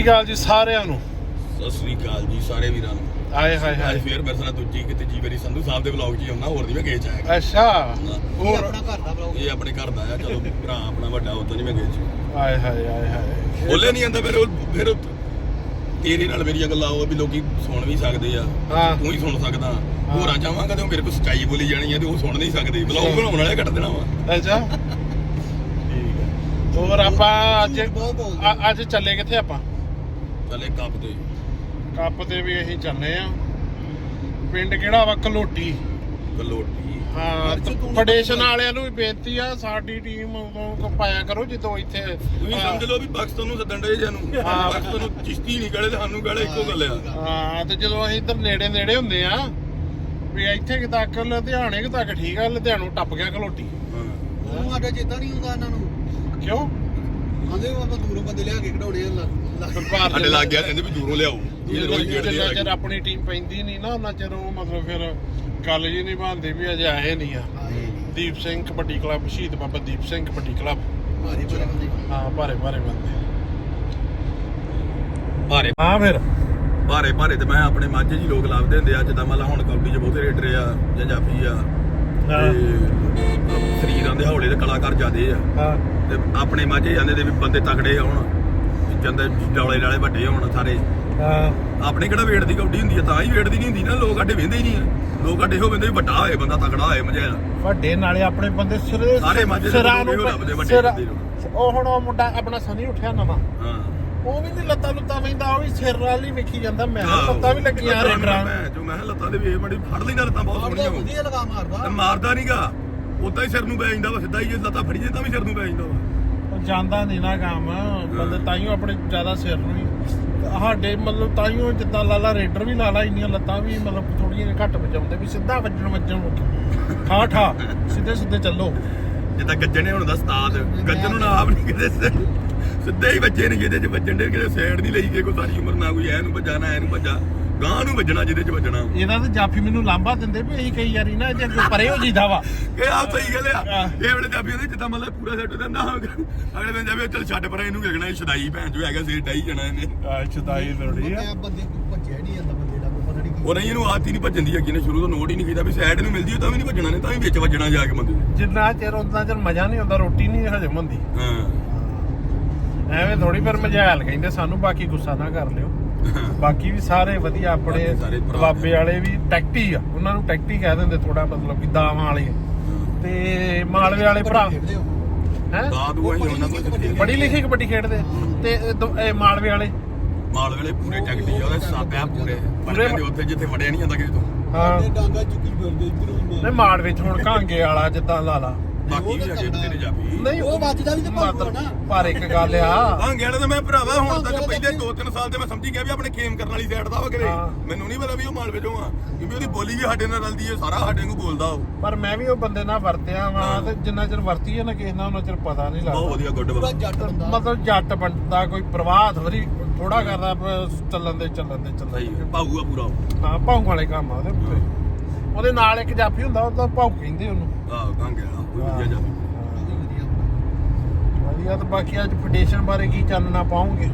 ਸਤਿ ਸ਼੍ਰੀ ਅਕਾਲ ਜੀ ਸਾਰਿਆਂ ਨੂੰ। ਸਤਿ ਸ੍ਰੀ ਅਕਾਲ ਜੀ ਸਾਰੇ ਵੀਰਾਂ ਨੂੰ। ਆਏ ਹਾਏ ਅੱਜ ਹਾਏ ਫੇਰ ਮੇਰੇ ਨਾਲ ਦੂਜੀ ਕਿ ਤੀਜੀ ਵਾਰੀ ਸੰਧੂ ਸਾਹਿਬ ਦੇ ਵਲੌਗ 'ਚ ਹੀ ਆਉਣਾ ਹੋਰ ਨਹੀਂ ਮੈਂ ਗਏ ਚ ਆਇਆ। ਅੱਛਾ। ਹੋਰ? ਆਪਣਾ ਘਰ ਦਾ ਬਲੌਗ ਇਹ ਆਪਣੇ ਘਰ ਦਾ ਆ ਚਲੋ ਭਰਾ ਆਪਣਾ ਵੱਡਾ ਉਦੋਂ ਨਹੀਂ ਮੈਂ ਗਏ ਚ। ਆਏ ਹਾਏ ਆਏ ਹਾਏ। ਬੋਲੇ ਨਹੀਂ ਆਂਦਾ ਫਿਰ ਉਹ ਫਿਰ ਉਹ ਤੇਰੇ ਨਾਲ ਮੇਰੀਆਂ ਗੱਲਾਂ ਉਹ ਵੀ ਲੋਕੀ ਸੁਣ ਵੀ ਸਕਦੇ ਆ। ਹਾਂ। ਤੂੰ ਹੀ ਸੁਣ ਸਕਦਾ। ਹੋਰਾਂ ਚਾਹਾਂਗਾ ਤੇ ਉਹ ਮੇਰੇ ਕੋਲ ਸੱਚਾਈ ਬੋਲੀ ਜਾਣੀ ਆ ਤੇ ਉਹ ਸੁਣ ਨਹੀਂ ਸਕਦੇ। ਵਲੌਗ ਬਣਾਉਣ ਵਾਲੇ ਕੱਟ ਦੇਣਾ ਵਾ। ਅੱਛਾ। ਠੀਕ ਹੈ ਹੋਰ ਆਪਾਂ ਅੱਜ ਅੱਜ ਚੱਲੇ ਕਿੱਥੇ ਆਪਾਂ? ਚੱਲੇ ਕੱਪ ਤੇ। ਕੱਪ ਤੇ ਵੀ ਅਸੀਂ ਚੱਲੇ ਆ। ਪਿੰਡ ਕਿਹੜਾ ਵਾ? ਕਲੋਟੀ। ਗਲੋਟੀ ਹਾਂ ਫੈਡਰੇਸ਼ਨ ਵਾਲਿਆਂ ਨੂੰ ਵੀ ਬੇਨਤੀ ਆ ਸਾਡੀ ਟੀਮ ਉਦੋਂ ਪਾਇਆ ਕਰੋ ਜਦੋਂ ਇੱਥੇ ਤੁਸੀਂ ਸਮਝ ਲਓ ਵੀ ਪਾਕਿਸਤਾਨ ਨੂੰ ਸੱਦਣ ਦੇ ਜਾਨੂੰ ਹਾਂ। ਪਾਕਿਸਤਾਨ ਨੂੰ ਚਿਸ਼ਤੀ ਨਹੀਂ ਗਲੇ ਸਾਨੂੰ ਗਲੇ ਇੱਕੋ ਗੱਲ ਆ। ਹਾਂ ਤੇ ਜਦੋਂ ਅਸੀਂ ਇੱਧਰ ਨੇੜੇ ਨੇੜੇ ਹੁੰਦੇ ਆ ਵੀ ਇੱਥੇ ਕਿ ਤੱਕ ਲੁਧਿਆਣੇ ਕਿ ਤੱਕ ਠੀਕ ਆ ਲੁਧਿਆਣੋਂ ਟੱਪ ਗਿਆ ਕਲੋਟੀ। ਹਾਂ। ਉਹ ਸਾਡਾ ਚੇਤਾ ਨਹੀਂ ਹੁੰਦਾ ਇਹਨਾਂ ਨੂੰ। ਕਿਉਂ? ਆਂਦੇ ਉਹ ਆਪਾਂ ਦੂਰੋਂ ਬੰਦੇ ਲਿਆ ਕੇ ਕਢਾਉਣੇ ਆ ਲ- ਲ- ਭਾਰਤ ਸਾਡੇ ਲੱਗ ਗਿਆ ਕਹਿੰਦੇ ਵੀ ਦੂਰੋਂ ਲਿਆਓ। ਇਹ ਜਿੰਨਾ ਗੇੜਦੇ ਚਿਰ ਆ ਆਪਣੀ ਟੀਮ ਪੈਂਦੀ ਨਹੀਂ ਨਾ ਉਹਨਾਂ ਚਿਰ ਉਹ ਮਤਲਬ ਫਿਰ ਗੱਲ ਜੀ ਨਹੀਂ ਬਣਦੀ ਵੀ ਅਜੇ ਆਏ ਨਹੀਂ ਆ। ਦੀਪ ਸਿੰਘ ਕਬੱਡੀ ਕਲੱਬ ਸ਼ਹੀਦ ਬਾਬਾ ਦੀਪ ਸਿੰਘ ਕਬੱਡੀ ਕਲੱਬ। ਭਾਰੀ ਭਾਰੀ ਬੰਦੇ। ਹਾਂ ਭਾਰੇ ਭਾਰੇ ਬੰਦੇ। ਭਾਰੇ। ਹਾਂ ਫਿਰ। ਭਾਰੇ ਭਾਰੇ ਤੇ ਮੈਂ ਆਪਣੇ ਮਾਝੇ ਜੀ ਲੋਕ ਲੱਭਦੇ ਹੁੰਦੇ ਆ ਜਿੱਦਾਂ ਮਤਲਬ ਹੁਣ ਕਬੱਡੀ 'ਚ ਬਹੁਤੇ ਰੇਡਰ ਆ ਜਾਂ ਜਾਫੀ ਆ ਤੇ ਸਰੀਰਾਂ ਦੇ ਹੌਲੇ ਦੇ ਕਲਾਕਾਰ ਜ਼ਿਆਦੇ ਆ। ਹਾਂ। ਤੇ ਆਪਣੇ ਮਾਝੇ ਜਾਂਦੇ ਦੇ ਵੀ ਬੰਦੇ ਤਕੜੇ ਹੋਣ ਜਾਂਦੇ ਡੌਲੇ ਡਾਲੇ ਵੱਡੇ ਹੋਣ ਸਾਰੇ। ਹਾਂ। ਆਪਣੇ ਕਿਹੜਾ ਵੇਟ ਦੀ ਕਬੱਡੀ ਹੁੰਦੀ ਆ ਤਾਂ ਹੀ ਵੇਟ ਦੀ ਨਹੀਂ ਹੁੰਦੀ ਨਾ ਲੋਕ ਸਾਡੇ ਵੇਂਦੇ ਹੀ ਨਹੀਂ ਆ। ਲੋਕ ਸਾਡੇ ਵੇਂਦੇ ਵੀ ਵੱਡਾ ਹੋਏ ਬੰਦਾ ਤਕੜਾ ਹੋਏ ਮਜਾ ਵੱਡੇ ਨਾਲੇ ਆਪਣੇ ਬੰਦੇ ਸਿਰੇ ਸਾਰੇ ਮਾਝੇ ਦੇ ਸਿਰਾਂ ਨੂੰ ਲੱਭਦੇ ਵੱਡੇ ਸਿਰਾਂ- ਬੰਦੇ ਉਹ ਹੁਣ ਉਹ ਮੁੰਡਾ ਆਪਣਾ ਸਨੀ ਉੱਠਿਆ ਨਵਾਂ। ਹਾਂ। ਉਹ ਵੀ ਨਹੀਂ ਲੱਤਾਂ ਲੁੱਤਾਂ ਵੈਂਦਾ ਉਹ ਵੀ ਸਿਰ ਨਾਲ ਹੀ ਵੇਖੀ ਜਾਂਦਾ। ਮੈਂ ਕਿਹਾ। ਲੱਤਾਂ ਵੀ ਲੱਗੀਆਂ ਲੱਤਾਂ ਰੇਡਰਾਂ ਮੈਂ ਜੋ ਮੈਂ ਕਿਹਾ ਲੱਤਾਂ ਦੇ ਵੀ ਇਹ ਮੜੀ ਫੜ ਲੈਂਦਾ ਲੱਤਾਂ ਬਹੁਤ ਸੋਹਣੀਆਂ ਵਧੀਆ ਲਗਾ ਤੇ ਮਾਰਦਾ ਮਾਰਦਾ ਨਹੀਂਗਾ ਉਦਾਂ ਹੀ ਸਿਰ ਨੂੰ ਪੈ ਜਾਂਦਾ ਵਾ ਸਿੱਧਾ ਹੀ ਜੇ ਲੱਤਾਂ ਫੜੀ ਜੇ ਤਾਂ ਵੀ ਸਿਰ ਨੂੰ ਪੈ ਜਾਂਦਾ ਵਾ। ਉਹ ਜਾਂਦਾ ਨਹੀਂ ਨਾ ਕੰਮ ਬੰਦੇ ਤਾਈਓ ਆਪਣੇ ਜ਼ਿਆਦਾ ਸਿਰ ਨੂੰ ਹੀ ਸਾਡੇ ਮਤਲਬ ਤਾਈਓ ਜਿੱਦਾਂ ਲਾਲਾ ਰੇਡਰ ਵੀ ਲਾਲਾ ਇੰਨੀਆਂ ਲੱਤਾਂ ਵੀ ਮਤਲਬ ਥੋੜੀਆਂ ਘੱਟ ਵਜਾਉਂਦੇ ਵੀ ਸਿੱਧਾ ਵੱਜਣ ਵੱਜਣ ਠਾ ਠਾ ਸਿੱਧੇ ਸਿੱਧੇ ਚੱਲੋ। ਜਿੱਦਾਂ ਗੱਜਣ ਹੁਣ ਦਾ ਉਸਤਾਦ ਗੱਜਣ ਨੂੰ ਨਾ ਆਪ ਨਹੀਂ ਕਿਤੇ ਸਿੱਧੇ ਹੀ ਵੱਜੇ ਨੇ ਜਿਹਦੇ ਚ ਵੱਜਣ ਦੇ ਕਿਤੇ ਸਾਈਡ ਨਹੀਂ ਲਈ ਕਿ ਕੋਈ ਸਾਰੀ ਉਮਰ ਨਾ ਕੋਈ ਐ ਨੂੰ ਵੱਜਾ ਨਾ ਐ ਨੂੰ ਵੱਜਾ। ਗਾਂ ਨੂੰ ਵੱਜਣਾ ਜਿਹਦੇ ਚ ਵੱਜਣਾ। ਇਹਦਾ ਤੇ ਜਾਫੀ ਮੈਨੂੰ ਲਾਂਬਾ ਦਿੰਦੇ ਵੀ ਅਸੀਂ ਕਈ ਵਾਰੀ ਨਾ ਜੇ ਅੱਗੇ ਪਰੇ ਹੋ ਜੀਦਾ ਵਾ। ਇਹ ਆ ਸਹੀ ਗੱਲ ਆ। ਇਹ ਵੇਲੇ ਜਾਬੀ ਉਹਦੇ ਜਿੱਦਾਂ ਮਤਲਬ ਪੂਰਾ ਸੈੱਟ ਦਿੰਦਾ ਅਗਲੇ ਦਿਨ ਜਾਬੀ ਚੱਲ ਛੱਡ ਪਰਾਂ ਇਹਨੂੰ ਵੇਖਣਾ ਇਹ ਛਦਾਈ ਭੈਣ ਜੋ ਹੈਗਾ ਸੀ ਡਾਈ ਜਾਣਾ ਇਹਨੇ। ਆ ਚਦਾਈ ਲੋੜੀ ਆ। ਬੰਦੇ ਭੱਜਿਆ ਨਹੀਂ ਜਾਂਦਾ ਬੰਦੇ ਦਾ ਕੋਈ ਪਤਾ ਨਹੀਂ ਕੀ ਉਹ ਨਹੀਂ ਇਹਨੂੰ ਆਦਤ ਹੀ ਨਹੀਂ ਭੱਜਣ ਦੀ ਅੱਗੇ ਨੇ ਸ਼ੁਰੂ ਤੋਂ ਨੋਟ ਹੀ ਨਹੀਂ ਕੀਤਾ ਵੀ ਸਾਈਡ ਨੂੰ ਮਿਲਦੀ ਉਹ ਤਾਂ ਵੀ ਨਹੀਂ ਭੱਜਣਾ ਨੇ ਤਾਂ ਵੀ ਵਿੱਚ ਵੱਜਣਾ ਜਾ ਕੇ ਬੰਦੇ। ਜਿੰਨਾ ਚਿਰ ਉਹਨਾਂ ਚਿਰ ਮਜ਼ਾ ਨਹੀਂ ਆਉਂਦਾ ਰੋਟੀ ਨਹੀਂ ਹਜਮ ਹੁੰਦੀ ਹਾਂ। ਐਵੇਂ ਥੋੜੀ ਫਿਰ ਮਜਾਲ ਕਹਿੰਦੇ ਸਾਨੂੰ ਬਾਕੀ ਗੁੱਸਾ ਨਾ ਕਰ ਲਿਓ। ਬਾਕੀ ਵੀ ਸਾਰੇ ਵਧੀਆ ਆਪਣੇ ਬਾਕੀ ਸਾਰੇ ਭਰਾ ਬਾਬੇ ਵਾਲੇ ਵੀ ਟੈਕਟੀ ਆ ਉਹਨਾਂ ਨੂੰ ਟੈਕਟੀ ਕਹਿ ਦਿੰਦੇ ਥੋੜਾ ਮਤਲਬ ਕਿ ਦਾਵਾਂ ਵਾਲੇ। ਤੇ ਮਾਲਵੇ ਵਾਲੇ ਭਰਾ। ਹੋ? ਉਹਨਾਂ ਕੋਲ ਪੜ੍ਹੀ ਲਿਖੀ ਕਬੱਡੀ ਖੇਡਦੇ। ਤੇ ਇਹ ਦੋ- ਇਹ ਮਾਲਵੇ ਵਾਲੇ। ਮਾਲ ਵੇਲੇ ਪੂਰੇ ਟੈਕਟੀ ਆ ਉਹਦੇ ਸਾਪਿਆ ਪੂਰੇ। ਪੂਰੇ ਦੇ ਉੱਥੇ ਜਿੱਥੇ ਵੜਿਆ ਨਹੀਂ ਜਾਂਦਾ ਕਿਸੇ ਤੋਂ। ਹਾਂ। ਡਾਂਗਾ ਚੁੱਕੀ ਫਿਰਦੇ ਇੱਧਰ। ਹੁੰਦੇ ਨਹੀਂ ਮਾਲ ਵਿੱਚ ਹੁਣ ਕਾਂਗੇ ਵਾਲਾ ਜਿੱਦਾਂ ਲਾ ਲਾ। ਬਾਕੀ ਵੀ ਅੱਗੇ ਤੇਰੇ ਜਾਪੀ ਨਹੀਂ ਉਹ ਵੱਜਦਾ ਵੀ ਤੇ ਭਾਊ ਆ ਨਾ। ਪਰ ਇੱਕ ਗੱਲ ਆ। ਹਾਂ ਗਿਆ ਤਾਂ ਮੈਂ ਭਰਾਵਾ ਹੁਣ ਤੱਕ ਪਹਿਲੇ 2-3 ਸਾਲ ਤੇ ਮੈਂ ਸਮਝੀ ਗਿਆ ਵੀ ਆਪਣੇ ਖੇਮ ਕਰਨ ਵਾਲੀ ਸਾਈਡ ਦਾ ਵਾ ਕਿਤੇ। ਮੈਨੂੰ ਨਹੀਂ ਪਤਾ ਵੀ ਉਹ ਮਾਲ ਵਿੱਚੋਂ ਆ ਕਿਉਂਕਿ ਉਹਦੀ ਬੋਲੀ ਵੀ ਸਾਡੇ ਨਾਲ ਰਲਦੀ ਹੈ ਸਾਰਾ ਸਾਡੇ ਨੂੰ ਬੋਲਦਾ ਉਹ। ਪਰ ਮੈਂ ਵੀ ਉਹ ਬੰਦੇ ਨਾਲ ਵਰਤਿਆ ਵਾਂ ਤੇ ਜਿੰਨਾ ਚਿਰ ਵਰਤੀ ਹੈ ਨਾ ਕਿਸੇ ਨਾਲ ਉਹਨਾਂ ਚਿਰ ਪਤਾ ਨਹੀਂ ਬਹੁਤ ਲੱਗਦਾ ਵਧੀਆ ਗੁੱਡ ਬੰਦਾ। ਮਤਲਬ ਜੱਟ ਬੰਦਾ ਕੋਈ ਪ੍ਰਵਾਹ ਥੋੜੀ ਥੋੜਾ ਕਰਦਾ ਚੱਲਣ ਦੇ ਚੱਲਣ ਦੇ ਚੱਲਣ ਦੇ। ਭਾਊ ਆ ਪੂਰਾ। ਹਾਂ ਭੌਂਕ ਵਾਲੇ ਕੰਮ ਆ ਉਹਦੇ ਉੱਤੇ। ਉਹਦੇ ਨਾਲ ਇੱਕ ਜਾਫੀ ਹੁੰਦਾ ਉਹ ਤਾਂ ਭੌਂਕ ਕਹਿੰਦੇ ਉਹਨੂੰ। ਆਹ ਗਾਂ ਗਿਆ ਉਹ ਵਧੀਆ ਜਾ ਵਧੀਆ ਤੇ ਬਾਕੀ ਅੱਜ ਫੈਡਰੇਸ਼ਨ ਬਾਰੇ ਕੀ ਚਾਨਣਾ ਪਾਉਂਗੇ